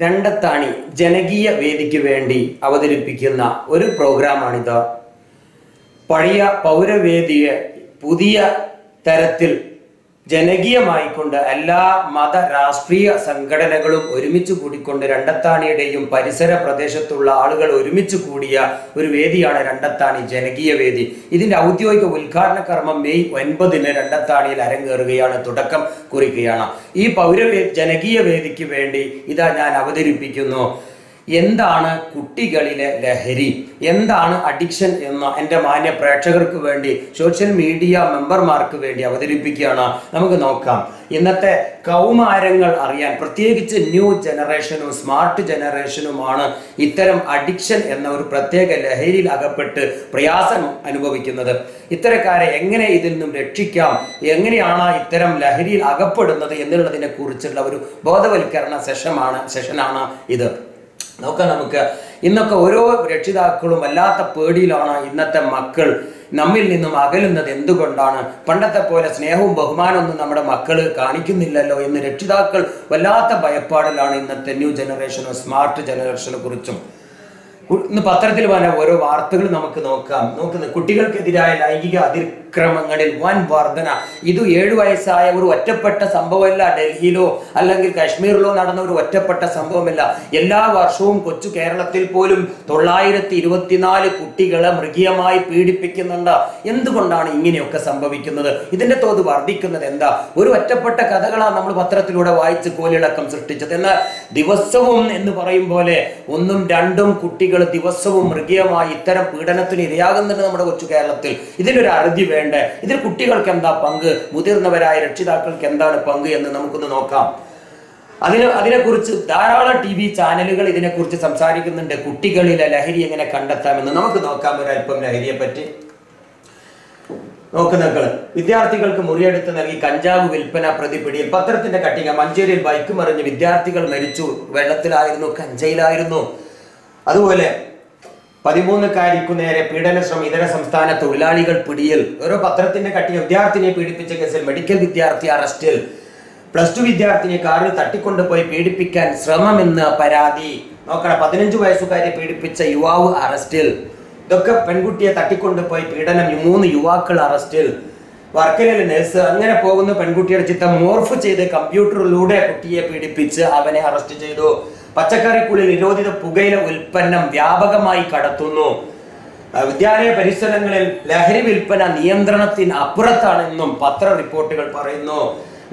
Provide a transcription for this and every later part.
രണ്ടത്താണി ജനകീയ വേദിക്ക് വേണ്ടി അവതരിപ്പിക്കുന്ന ഒരു പ്രോഗ്രാമാണിത്. പഴയ പൗരവേദിയെ പുതിയ തരത്തിൽ ജനകീയമായിക്കൊണ്ട് എല്ലാ മത രാഷ്ട്രീയ സംഘടനകളും ഒരുമിച്ച് കൂടിക്കൊണ്ട് രണ്ടത്താണിയുടെയും പരിസര പ്രദേശത്തുള്ള ആളുകൾ ഒരുമിച്ച് കൂടിയ ഒരു വേദിയാണ് രണ്ടത്താണി ജനകീയ വേദി. ഇതിന്റെ ഔദ്യോഗിക ഉദ്ഘാടന കർമ്മം മെയ് ഒൻപതിന് രണ്ടത്താണിയിൽ അരങ്ങേറുകയാണ്. തുടക്കം കുറിക്കുകയാണ്. ഈ പൗരവേ ജനകീയ വേദിക്ക് വേണ്ടി ഇതാ ഞാൻ അവതരിപ്പിക്കുന്നു. എന്താണ് കുട്ടികളിലെ ലഹരി? എന്താണ് അഡിക്ഷൻ എന്ന എന്റെ മാന്യ പ്രേക്ഷകർക്ക് വേണ്ടി സോഷ്യൽ മീഡിയ മെമ്പർമാർക്ക് വേണ്ടി അവതരിപ്പിക്കുകയാണ്. നമുക്ക് നോക്കാം. ഇന്നത്തെ കൗമാരങ്ങൾ അറിയാൻ പ്രത്യേകിച്ച് ന്യൂ ജനറേഷനും സ്മാർട്ട് ജനറേഷനുമാണ് ഇത്തരം അഡിക്ഷൻ എന്ന ഒരു പ്രത്യേക ലഹരിയിൽ അകപ്പെട്ട് പ്രയാസം അനുഭവിക്കുന്നത്. ഇത്തരക്കാരെ എങ്ങനെ ഇതിൽ നിന്നും രക്ഷിക്കാം? എങ്ങനെയാണ് ഇത്തരം ലഹരിയിൽ അകപ്പെടുന്നത് എന്നുള്ളതിനെ കുറിച്ചുള്ള ഒരു ബോധവൽക്കരണ സെഷനാണ് സെഷനാണ് ഇത്. നോക്കാം നമുക്ക്. ഇന്നൊക്കെ ഓരോ രക്ഷിതാക്കളും വല്ലാത്ത പേടിയിലാണ് ഇന്നത്തെ മക്കൾ. നമ്മിൽ നിന്നും അകലുന്നത് എന്തുകൊണ്ടാണ്? പണ്ടത്തെ പോലെ സ്നേഹവും ബഹുമാനമൊന്നും നമ്മുടെ മക്കൾ കാണിക്കുന്നില്ലല്ലോ എന്ന് രക്ഷിതാക്കൾ വല്ലാത്ത ഭയപ്പാടിലാണ് ഇന്നത്തെ ന്യൂ ജനറേഷനും സ്മാർട്ട് ജനറേഷനെ കുറിച്ചും. ഇന്ന് പത്രത്തിൽ പല ഓരോ വാർത്തകൾ നമുക്ക് നോക്കാം. നോക്കുന്ന കുട്ടികൾക്കെതിരായ ലൈംഗിക അതിക്രമങ്ങളിൽ വൻ വർധന. ഇത് ഏഴു വയസ്സായ ഒരു ഒറ്റപ്പെട്ട സംഭവമല്ല. ഡൽഹിയിലോ അല്ലെങ്കിൽ കാശ്മീരിലോ നടന്ന ഒരു ഒറ്റപ്പെട്ട സംഭവമല്ല. എല്ലാ വർഷവും കൊച്ചു കേരളത്തിൽ പോലും തൊള്ളായിരത്തി ഇരുപത്തിനാല് കുട്ടികളെ മൃഗീയമായി പീഡിപ്പിക്കുന്നുണ്ട്. എന്തുകൊണ്ടാണ് ഇങ്ങനെയൊക്കെ സംഭവിക്കുന്നത്? ഇതിന്റെ തോത് വർദ്ധിക്കുന്നത് എന്താ? ഒരു ഒറ്റപ്പെട്ട കഥകളാണ് നമ്മൾ പത്രത്തിലൂടെ വായിച്ച് കോലിളക്കം സൃഷ്ടിച്ചത്. എന്നാൽ ദിവസവും എന്ന് പറയും പോലെ ഒന്നും രണ്ടും കുട്ടികൾ ദിവസവും മൃഗീയമായി ഇത്തരം പീഡനത്തിന് ഇരയാകുന്നുണ്ട് നമ്മുടെ കൊച്ചു കേരളത്തിൽ. ഇതിനൊരു അറുതി വേണ്ടേ? ഇതിൽ കുട്ടികൾക്ക് എന്താ പങ്ക്? മുതിർന്നവരായ രക്ഷിതാക്കൾക്ക് എന്താണ് പങ്ക് എന്ന് നമുക്കൊന്ന് നോക്കാം. അതിന് അതിനെക്കുറിച്ച് ധാരാളം ടി വി ചാനലുകൾ ഇതിനെക്കുറിച്ച് സംസാരിക്കുന്നുണ്ട്. കുട്ടികളിലെ ലഹരി എങ്ങനെ കണ്ടെത്താമെന്ന് നമുക്ക് നോക്കാം. ഒരു അല്പം ലഹരിയെ പറ്റി നോക്കുന്നക്കൾ വിദ്യാർത്ഥികൾക്ക് മുറിയെടുത്ത് നൽകി കഞ്ചാവ് വിൽപ്പന പ്രതി പിടിയിൽ. പത്രത്തിന്റെ കട്ടിക മഞ്ചേരിയിൽ ബൈക്ക് മറിഞ്ഞ് വിദ്യാർത്ഥികൾ മരിച്ചു. വെള്ളത്തിലായിരുന്നു കഞ്ചയിലായിരുന്നു. അതുപോലെ പതിമൂന്നുകാരിക്കു നേരെ പീഡന ശ്രമം ഇതര സംസ്ഥാന തൊഴിലാളികൾ പിടിയിൽ ഓരോ പത്രത്തിന്റെ കട്ടി വിദ്യാർത്ഥിനിയെ പീഡിപ്പിച്ച കേസിൽ മെഡിക്കൽ വിദ്യാർത്ഥി അറസ്റ്റിൽ പ്ലസ് ടു വിദ്യാർത്ഥിനിയെ കാറിൽ തട്ടിക്കൊണ്ടുപോയി പീഡിപ്പിക്കാൻ ശ്രമമെന്ന് പരാതി. നോക്കണം പതിനഞ്ചു വയസ്സുകാരെ പീഡിപ്പിച്ച യുവാവ് അറസ്റ്റിൽ. ഇതൊക്കെ പെൺകുട്ടിയെ തട്ടിക്കൊണ്ടുപോയി പീഡനം മൂന്ന് യുവാക്കൾ അറസ്റ്റിൽ. വർക്കലയിലെ നഴ്സ് അങ്ങനെ പോകുന്ന പെൺകുട്ടിയുടെ ചിത്രം മോർഫ് ചെയ്ത് കമ്പ്യൂട്ടറിലൂടെ കുട്ടിയെ പീഡിപ്പിച്ച് അവനെ അറസ്റ്റ് ചെയ്തു. പച്ചക്കറിക്കുള്ളിൽ നിരോധിത പുകയില ഉൽപ്പന്നം വ്യാപകമായി കടത്തുന്നു. വിദ്യാലയ പരിസരങ്ങളിൽ ലഹരി വിൽപ്പന നിയന്ത്രണത്തിന് അപ്പുറത്താണെന്നും പത്ര റിപ്പോർട്ടുകൾ പറയുന്നു.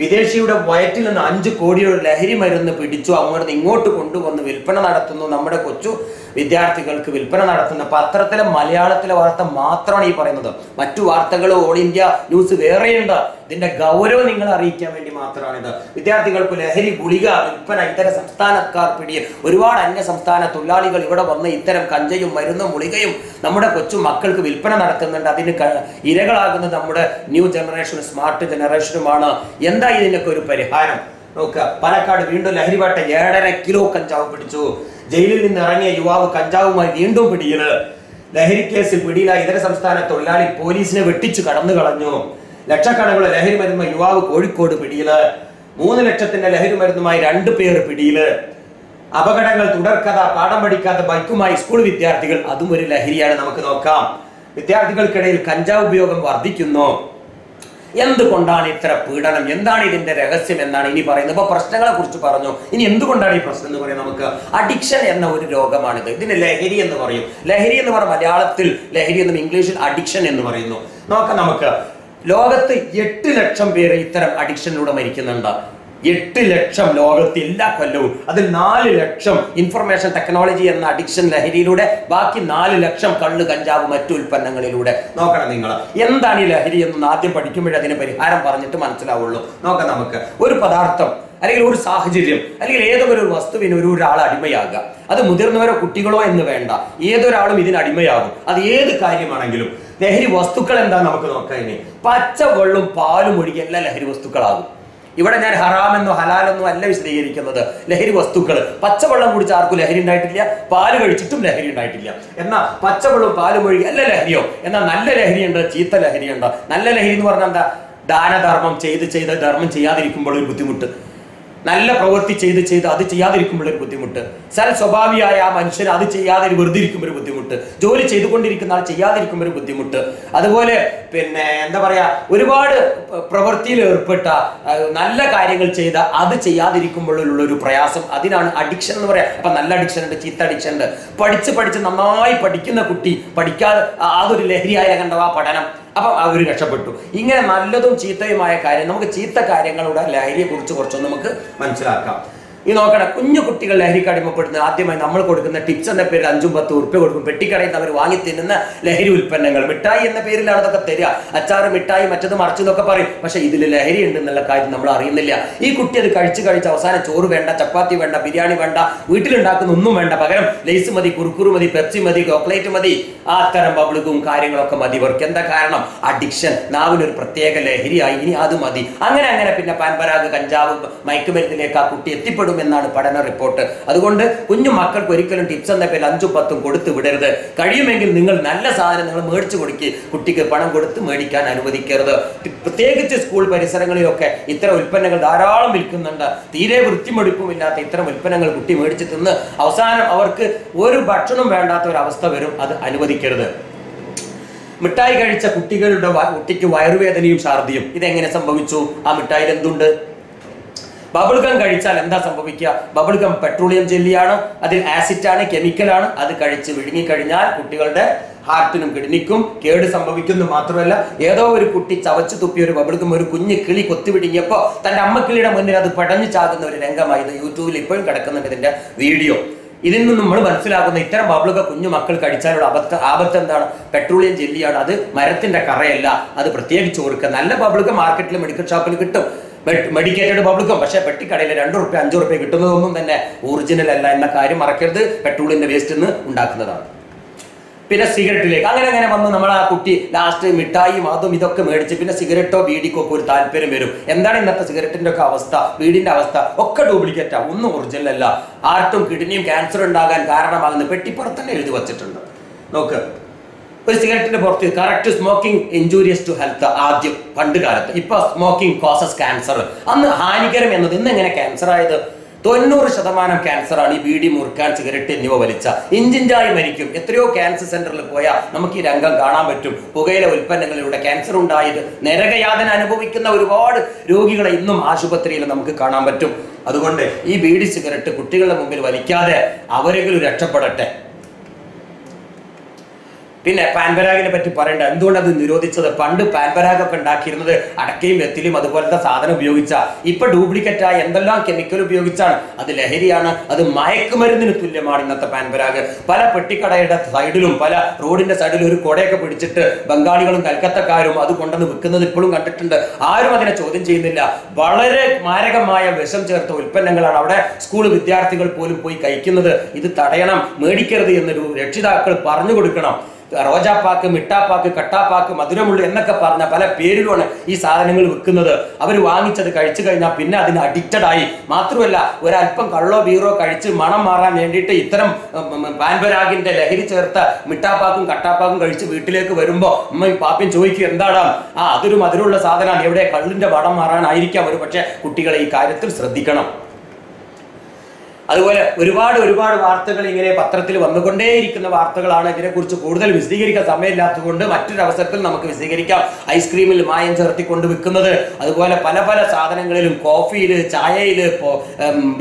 വിദേശിയുടെ വയറ്റിൽ നിന്ന് അഞ്ച് കോടിയുടെ ലഹരി മരുന്ന് പിടിച്ചു. അങ്ങോട്ട് ഇങ്ങോട്ട് കൊണ്ടുവന്ന് വിൽപ്പന നടത്തുന്നു. നമ്മുടെ കൊച്ചു വിദ്യാർത്ഥികൾക്ക് വിൽപ്പന നടത്തുന്ന പത്രത്തിലെ മലയാളത്തിലെ വാർത്ത മാത്രമാണ് ഈ പറയുന്നത്. മറ്റു വാർത്തകൾ ഓൾ ഇന്ത്യ ന്യൂസ് വേറെയുണ്ട്. ഇതിന്റെ ഗൗരവം നിങ്ങൾ അറിയിക്കാൻ വേണ്ടി മാത്രമാണിത് വിദ്യാർത്ഥികൾക്ക് ലഹരി ഗുളിക വിൽപ്പന ഇതര സംസ്ഥാനക്കാർ പിടിയിൽ ഒരുപാട് അന്യ സംസ്ഥാന തൊഴിലാളികൾ ഇവിടെ വന്ന് ഇത്തരം കഞ്ചയും മരുന്നും ഗുളികയും നമ്മുടെ കൊച്ചു മക്കൾക്ക് വിൽപ്പന നടത്തുന്നുണ്ട്. അതിന് ഇരകളാകുന്നത് നമ്മുടെ ന്യൂ ജനറേഷൻ സ്മാർട്ട് ജനറേഷനുമാണ്. എന്താ ഇതിനൊക്കെ ഒരു പരിഹാരം? നോക്കുക. പാലക്കാട് വീണ്ടും ലഹരിവേട്ട ഏഴര കിലോ കഞ്ചാവ് പിടിച്ചു. ജയിലിൽ നിന്ന് ഇറങ്ങിയ യുവാവ് കഞ്ചാവുമായി വീണ്ടും പിടിയിൽ ലഹരി കേസിൽ പിടിയിലായ ഇതര സംസ്ഥാന തൊഴിലാളി പോലീസിനെ വെട്ടിച്ചു കടന്നു കളഞ്ഞു. ലക്ഷക്കണക്കുള്ള ലഹരി മരുന്ന് യുവാവ് കോഴിക്കോട് പിടിയിൽ. മൂന്ന് ലക്ഷത്തിന്റെ ലഹരി മരുന്നുമായി രണ്ടു പേർ പിടിയിൽ. അപകടങ്ങൾ തുടർക്കഥ പാഠം പഠിക്കാത്ത ബൈക്കുമായി സ്കൂൾ വിദ്യാർത്ഥികൾ. അതും ഒരു ലഹരിയാണ്. നമുക്ക് നോക്കാം. വിദ്യാർത്ഥികൾക്കിടയിൽ കഞ്ചാവ് ഉപയോഗം വർദ്ധിക്കുന്നു. എന്തുകൊണ്ടാണ് ഇത്ര പീഡനം? എന്താണ് ഇതിന്റെ രഹസ്യം എന്നാണ് ഇനി പറയുന്നത്. ഇപ്പൊ പ്രശ്നങ്ങളെ കുറിച്ച് പറഞ്ഞു. ഇനി എന്തുകൊണ്ടാണ് ഈ പ്രശ്നം എന്ന് പറയുന്നത് നമുക്ക്. അഡിക്ഷൻ എന്ന ഒരു രോഗമാണിത്. ഇതിന് ലഹരി എന്ന് പറയും. ലഹരി എന്ന് പറഞ്ഞാൽ മലയാളത്തിൽ ലഹരി എന്നും ഇംഗ്ലീഷിൽ അഡിക്ഷൻ എന്ന് പറയുന്നു. നോക്കാം നമുക്ക്. ലോകത്ത് എട്ട് ലക്ഷം പേര് ഇത്തരം അഡിക്ഷനിലൂടെ മരിക്കുന്നുണ്ട്. എട്ട് ലക്ഷം ലോകത്ത് എല്ലാ കൊല്ലവും അതിൽ നാല് ലക്ഷം ഇൻഫർമേഷൻ ടെക്നോളജി എന്ന അഡിക്ഷൻ ലഹരിയിലൂടെ ബാക്കി നാല് ലക്ഷം കള്ള് കഞ്ചാവ് മറ്റു ഉൽപ്പന്നങ്ങളിലൂടെ. നോക്കണം നിങ്ങൾ. എന്താണ് ഈ ലഹരി എന്ന് ആദ്യം പഠിക്കുമ്പോഴേ അതിന് പരിഹാരം പറഞ്ഞിട്ട് മനസ്സിലാവുള്ളൂ. നോക്കാം നമുക്ക്. ഒരു പദാർത്ഥം അല്ലെങ്കിൽ ഒരു സാഹചര്യം അല്ലെങ്കിൽ ഏതൊരു വസ്തുവിന് ഒരു ഒരാൾ അടിമയാകുക അത് മുതിർന്നവരോ കുട്ടികളോ എന്ന് വേണ്ട. ഏതൊരാളും ഇതിന് അടിമയാകും. അത് ഏത് കാര്യമാണെങ്കിലും ലഹരി വസ്തുക്കൾ എന്താ നമുക്ക് നോക്കാം ഇനി. പച്ചവെള്ളം പാലും ഒഴികെ എല്ലാ ലഹരി വസ്തുക്കളാകും. ഇവിടെ ഞാൻ ഹറാമെന്നോ ഹലാലെന്നോ അല്ല വിശദീകരിക്കുന്നത്. ലഹരി വസ്തുക്കൾ പച്ചവെള്ളം കുടിച്ച് ആർക്കും ലഹരി ഉണ്ടായിട്ടില്ല. പാൽ കഴിച്ചിട്ടും ലഹരി ഉണ്ടായിട്ടില്ല. എന്നാൽ പച്ചവെള്ളം പാലും ഒഴുകി അല്ല ലഹരിയോ? എന്നാൽ നല്ല ലഹരിയുണ്ട് ചീത്ത ലഹരിയുണ്ട്. നല്ല ലഹരി എന്ന് പറഞ്ഞാൽ എന്താ? ദാനധർമ്മം ചെയ്ത് ചെയ്ത് ധർമ്മം ചെയ്യാതിരിക്കുമ്പോൾ ഒരു ബുദ്ധിമുട്ട്. നല്ല പ്രവൃത്തി ചെയ്ത് ചെയ്ത് അത് ചെയ്യാതിരിക്കുമ്പോൾ ഒരു ബുദ്ധിമുട്ട്. സൽ സ്വഭാവിയായ ആ മനുഷ്യൻ അത് ചെയ്യാതെ വെറുതെ ഇരിക്കുമ്പോൾ ഒരു ബുദ്ധിമുട്ട്. ജോലി ചെയ്തുകൊണ്ടിരിക്കുന്ന ആൾ ചെയ്യാതിരിക്കുമ്പോൾ ഒരു ബുദ്ധിമുട്ട്. അതുപോലെ പിന്നെ എന്താ പറയാ ഒരുപാട് പ്രവൃത്തിയിൽ ഏർപ്പെട്ട നല്ല കാര്യങ്ങൾ ചെയ്ത അത് ചെയ്യാതിരിക്കുമ്പോഴുള്ള ഒരു പ്രയാസം. അതിനാണ് അഡിക്ഷൻ എന്ന് പറയാം. അപ്പൊ നല്ല അഡിക്ഷൻ ഉണ്ട് ചീത്ത അഡിക്ഷൻ ഉണ്ട്. പഠിച്ച് പഠിച്ച് നന്നായി പഠിക്കുന്ന കുട്ടി പഠിക്കാതെ അതൊരു ലഹരിയായ കണ്ടോ പഠനം. അപ്പൊ അവർ രക്ഷപ്പെട്ടു. ഇങ്ങനെ നല്ലതും ചീത്തയുമായ കാര്യം നമുക്ക് ചീത്ത കാര്യങ്ങളുടെ ലഹരിയെ കുറിച്ച് കുറച്ചൊന്ന് നമുക്ക് മനസ്സിലാക്കാം. ഈ നോക്കണം കുഞ്ഞു കുട്ടികൾ ലഹരിക്ക് അടിമപ്പെടുന്ന ആദ്യമായി നമ്മൾ കൊടുക്കുന്ന ടിപ്സ് എന്ന പേരിൽ അഞ്ചും പത്ത് ഉറുപ്പ്യ കൊടുക്കും. പെട്ടിക്കടയിൽ അവർ വാങ്ങി തിന്നുന്ന ലഹരി ഉൽപ്പന്നങ്ങൾ. മിഠായി എന്ന പേരിലാണ് അതൊക്കെ തരിക. അച്ചാറ് മിഠായി മറ്റത് മറിച്ചു എന്നൊക്കെ പറയും. പക്ഷെ ഇതിൽ ലഹരി ഉണ്ട് എന്നുള്ള കാര്യം നമ്മൾ അറിയുന്നില്ല. ഈ കുട്ടി അത് കഴിച്ച് കഴിച്ച് അവസാനം ചോറ് വേണ്ട ചപ്പാത്തി വേണ്ട ബിരിയാണി വേണ്ട വീട്ടിലുണ്ടാക്കുന്ന ഒന്നും വേണ്ട. പകരം ലേസ് മതി കുറുക്കുറു മതി പെപ്സി മതി ചോക്ലേറ്റ് മതി. ആ അത്തരം ബബിളുകളും കാര്യങ്ങളൊക്കെ മതി. ഇവർക്ക് എന്താ കാരണം? അഡിക്ഷൻ. നാവിനൊരു പ്രത്യേക ലഹരിയായി. ഇനി അത് മതി. അങ്ങനെ അങ്ങനെ പിന്നെ പാൻപരാഗ് കഞ്ചാവ് മയക്കുമരുന്നിലേക്ക് ആ കുട്ടി എത്തിപ്പെടും. എന്നാണ് പഠന റിപ്പോർട്ട്. അതുകൊണ്ട് കുഞ്ഞു മക്കൾക്ക് ഒരിക്കലും ടിപ്സ് എന്ന പേരിൽ അഞ്ചും പത്തും കൊടുത്തു വിടരുത്. കഴിയുമെങ്കിൽ നിങ്ങൾ നല്ല സാധനം നിങ്ങൾ മേടിച്ചു കൊടുക്കുക കുട്ടിക്ക് പണം കൊടുത്ത് മേടിക്കാൻ അനുവദിക്കരുത്. പ്രത്യേകിച്ച് സ്കൂൾ പരിസരങ്ങളിലൊക്കെ ഇത്തരം ഉൽപ്പന്നങ്ങൾ ധാരാളം വിൽക്കുന്നുണ്ട്. തീരെ വൃത്തിമെടുപ്പുമില്ലാത്ത ഇത്തരം ഉൽപ്പന്നങ്ങൾ കുട്ടി മേടിച്ച് തിന്ന് അവസാനം അവർക്ക് ഒരു ഭക്ഷണം വേണ്ടാത്ത ഒരു അവസ്ഥ വരും. അത് അനുവദിക്കരുത്. മിഠായി കഴിച്ച കുട്ടികളുടെ കുട്ടിക്ക് വയറുവേദനയും ഛർദിയും. ഇതെങ്ങനെ സംഭവിച്ചു? ആ മിഠായിൽ എന്തുണ്ട് ബബിൾ ഗം കഴിച്ചാൽ എന്താ സംഭവിക്കുക? ബബിൾ ഗം പെട്രോളിയം ജെല്ലിയാണ് അതിൽ ആസിഡ് ആണ് കെമിക്കലാണ് അത് കഴിച്ച് വിഴുങ്ങിക്കഴിഞ്ഞാൽ കുട്ടികളുടെ ഹാർട്ടിനും കിഡ്നിക്കും കേട് സംഭവിക്കുന്നു മാത്രമല്ല ഏതോ ഒരു കുട്ടി ചവച്ചു തുപ്പിയ ഒരു ബബിൾക്കും ഒരു കുഞ്ഞ് കിളി കൊത്തി തന്റെ അമ്മക്കിളിയുടെ മുന്നിൽ അത് പടഞ്ഞു ചാകുന്ന ഒരു രംഗമായി ഇത് യൂട്യൂബിൽ ഇപ്പോഴും കിടക്കുന്നുണ്ട് ഇതിന്റെ വീഡിയോ. ഇതിൽ നിന്ന് നമ്മൾ മനസ്സിലാക്കുന്ന ഇത്തരം ബബിളൊക്കെ കുഞ്ഞു മക്കൾ കഴിച്ചാലുള്ള അബദ്ധ ആപത്ത് എന്താണ്? പെട്രോളിയം ജെല്ലിയാണ് അത് മരത്തിന്റെ കറയല്ല. അത് പ്രത്യേകിച്ച് ഓർക്കുക. നല്ല ബബിളൊക്കെ മാർക്കറ്റിൽ മെഡിക്കൽ ഷോപ്പിൽ കിട്ടും. മെഡിക്കേറ്റഡ് പബ്ലിക്കും പക്ഷേ പെട്ടിക്കടയിൽ രണ്ട് റുപ്യ അഞ്ചു റുപ്യ കിട്ടുന്നതൊന്നും തന്നെ ഒറിജിനൽ അല്ല എന്ന കാര്യം മറക്കരുത്. പെട്രോളിന്റെ വേസ്റ്റ് നിന്ന് ഉണ്ടാക്കുന്നതാണ്. പിന്നെ സിഗരറ്റിലേക്ക്. അങ്ങനെ അങ്ങനെ വന്ന് നമ്മൾ ആ കുട്ടി ലാസ്റ്റ് മിഠായി അതും ഇതൊക്കെ മേടിച്ച് പിന്നെ സിഗരറ്റോ ബീഡിക്കോ ഒക്കെ ഒരു താല്പര്യം വരും. എന്താണ് ഇന്നത്തെ സിഗരറ്റിന്റെ ഒക്കെ അവസ്ഥ ബീഡിന്റെ അവസ്ഥ? ഒക്കെ ഡ്യൂപ്ലിക്കേറ്റ് ഡ്യൂപ്ലിക്കേറ്റാ ഒന്നും ഒറിജിനൽ അല്ല. ആർട്ടും കിഡ്നിയും ക്യാൻസർ ഉണ്ടാകാൻ കാരണമാകുന്ന പെട്ടിപ്പുറത്ത് തന്നെ എഴുതി വച്ചിട്ടുണ്ട്. നോക്ക്. ഒരു സിഗരറ്റിന്റെ പുറത്ത് correct smoking injurious to health ആദ്യം പണ്ട് കാലത്ത്. ഇപ്പൊ സ്മോക്കിംഗ് കോസസ് ക്യാൻസർ അന്ന് ഹാനികരം എന്നത് ഇന്ന് എങ്ങനെ ക്യാൻസർ ആയത്? തൊണ്ണൂറ് ശതമാനം ക്യാൻസർ ആണ് ഈ ബീഡി മുറുക്കാൻ സിഗരറ്റ് എന്നിവ വലിച്ച. ഇഞ്ചിഞ്ചായി മരിക്കും. എത്രയോ ക്യാൻസർ സെന്ററിൽ പോയാൽ നമുക്ക് ഈ രംഗം കാണാൻ പറ്റും. പുകയിലെ ഉൽപ്പന്നങ്ങളിലൂടെ ക്യാൻസർ ഉണ്ടായത് നരകയാതന അനുഭവിക്കുന്ന ഒരുപാട് രോഗികളെ ഇന്നും ആശുപത്രിയിൽ നമുക്ക് കാണാൻ പറ്റും. അതുകൊണ്ട് ഈ ബീഡി സിഗരറ്റ് കുട്ടികളുടെ മുമ്പിൽ വലിക്കാതെ അവരെങ്കിലും രക്ഷപ്പെടട്ടെ. പിന്നെ പാൻപരാഗിനെ പറ്റി പറയേണ്ട. എന്തുകൊണ്ട് അത് നിരോധിച്ചത്? പണ്ട് പാൻപരാഗ് ഒക്കെ ഉണ്ടാക്കിയിരുന്നത് അടക്കയും വെത്തിലും അതുപോലത്തെ സാധനം ഉപയോഗിച്ച ഇപ്പൊ ഡ്യൂപ്ലിക്കേറ്റ് ആയ എന്തെല്ലാം കെമിക്കൽ ഉപയോഗിച്ചാണ്? അത് ലഹരിയാണ്. അത് മയക്കുമരുന്നിന് തുല്യമാണ് ഇന്നത്തെ പാൻപരാഗ്. പല പെട്ടിക്കടയുടെ സൈഡിലും പല റോഡിന്റെ സൈഡിലും ഒരു കൊടയൊക്കെ പിടിച്ചിട്ട് ബംഗാളികളും കൽക്കത്തക്കാരും അത് കൊണ്ടുവന്ന് വിൽക്കുന്നത് ഇപ്പോഴും കണ്ടിട്ടുണ്ട്. ആരും അതിനെ ചോദ്യം ചെയ്യുന്നില്ല. വളരെ മാരകമായ വിഷം ചേർത്ത ഉൽപ്പന്നങ്ങളാണ് അവിടെ സ്കൂൾ വിദ്യാർത്ഥികൾ പോലും പോയി കഴിക്കുന്നത്. ഇത് തടയണം മേടിക്കരുത് എന്നൊരു രക്ഷിതാക്കൾ പറഞ്ഞു കൊടുക്കണം. റോജാപ്പാക്ക് മിട്ടാപ്പാക്ക് കട്ടാപ്പാക്ക് മധുരമുള്ളു എന്നൊക്കെ പറഞ്ഞ പല പേരിലുമാണ് ഈ സാധനങ്ങൾ വിൽക്കുന്നത്. അവർ വാങ്ങിച്ചത് കഴിച്ചു കഴിഞ്ഞാൽ പിന്നെ അതിന് അഡിക്റ്റഡ് ആയി. മാത്രമല്ല ഒരല്പം കള്ളോ ബീറോ കഴിച്ച് മണം മാറാൻ വേണ്ടിയിട്ട് ഇത്തരം പാൻപരാഗിന്റെ ലഹരി ചേർത്ത മിട്ടാപ്പാക്കും കട്ടാപ്പാക്കും കഴിച്ച് വീട്ടിലേക്ക് വരുമ്പോൾ ഈ പാപ്പയും ചോദിക്കും എന്താടാ? ആ അതൊരു മധുരമുള്ള സാധനമാണ് എവിടെ? കള്ളിന്റെ വടം മാറാനായിരിക്കാം ഒരു പക്ഷേ കുട്ടികളെ ഈ കാര്യത്തിൽ ശ്രദ്ധിക്കണം. അതുപോലെ ഒരുപാട് ഒരുപാട് വാർത്തകൾ ഇങ്ങനെ പത്രത്തിൽ വന്നുകൊണ്ടേയിരിക്കുന്ന വാർത്തകളാണ് ഇതിനെക്കുറിച്ച് കൂടുതൽ വിശദീകരിക്കാൻ സമയമില്ലാത്തതുകൊണ്ട് മറ്റൊരു അവസരത്തിൽ നമുക്ക് വിശദീകരിക്കാം. ഐസ്ക്രീമിൽ മായം ചേർത്തിക്കൊണ്ട് വിൽക്കുന്നത് അതുപോലെ പല പല സാധനങ്ങളിലും കോഫിയിൽ ചായയിൽ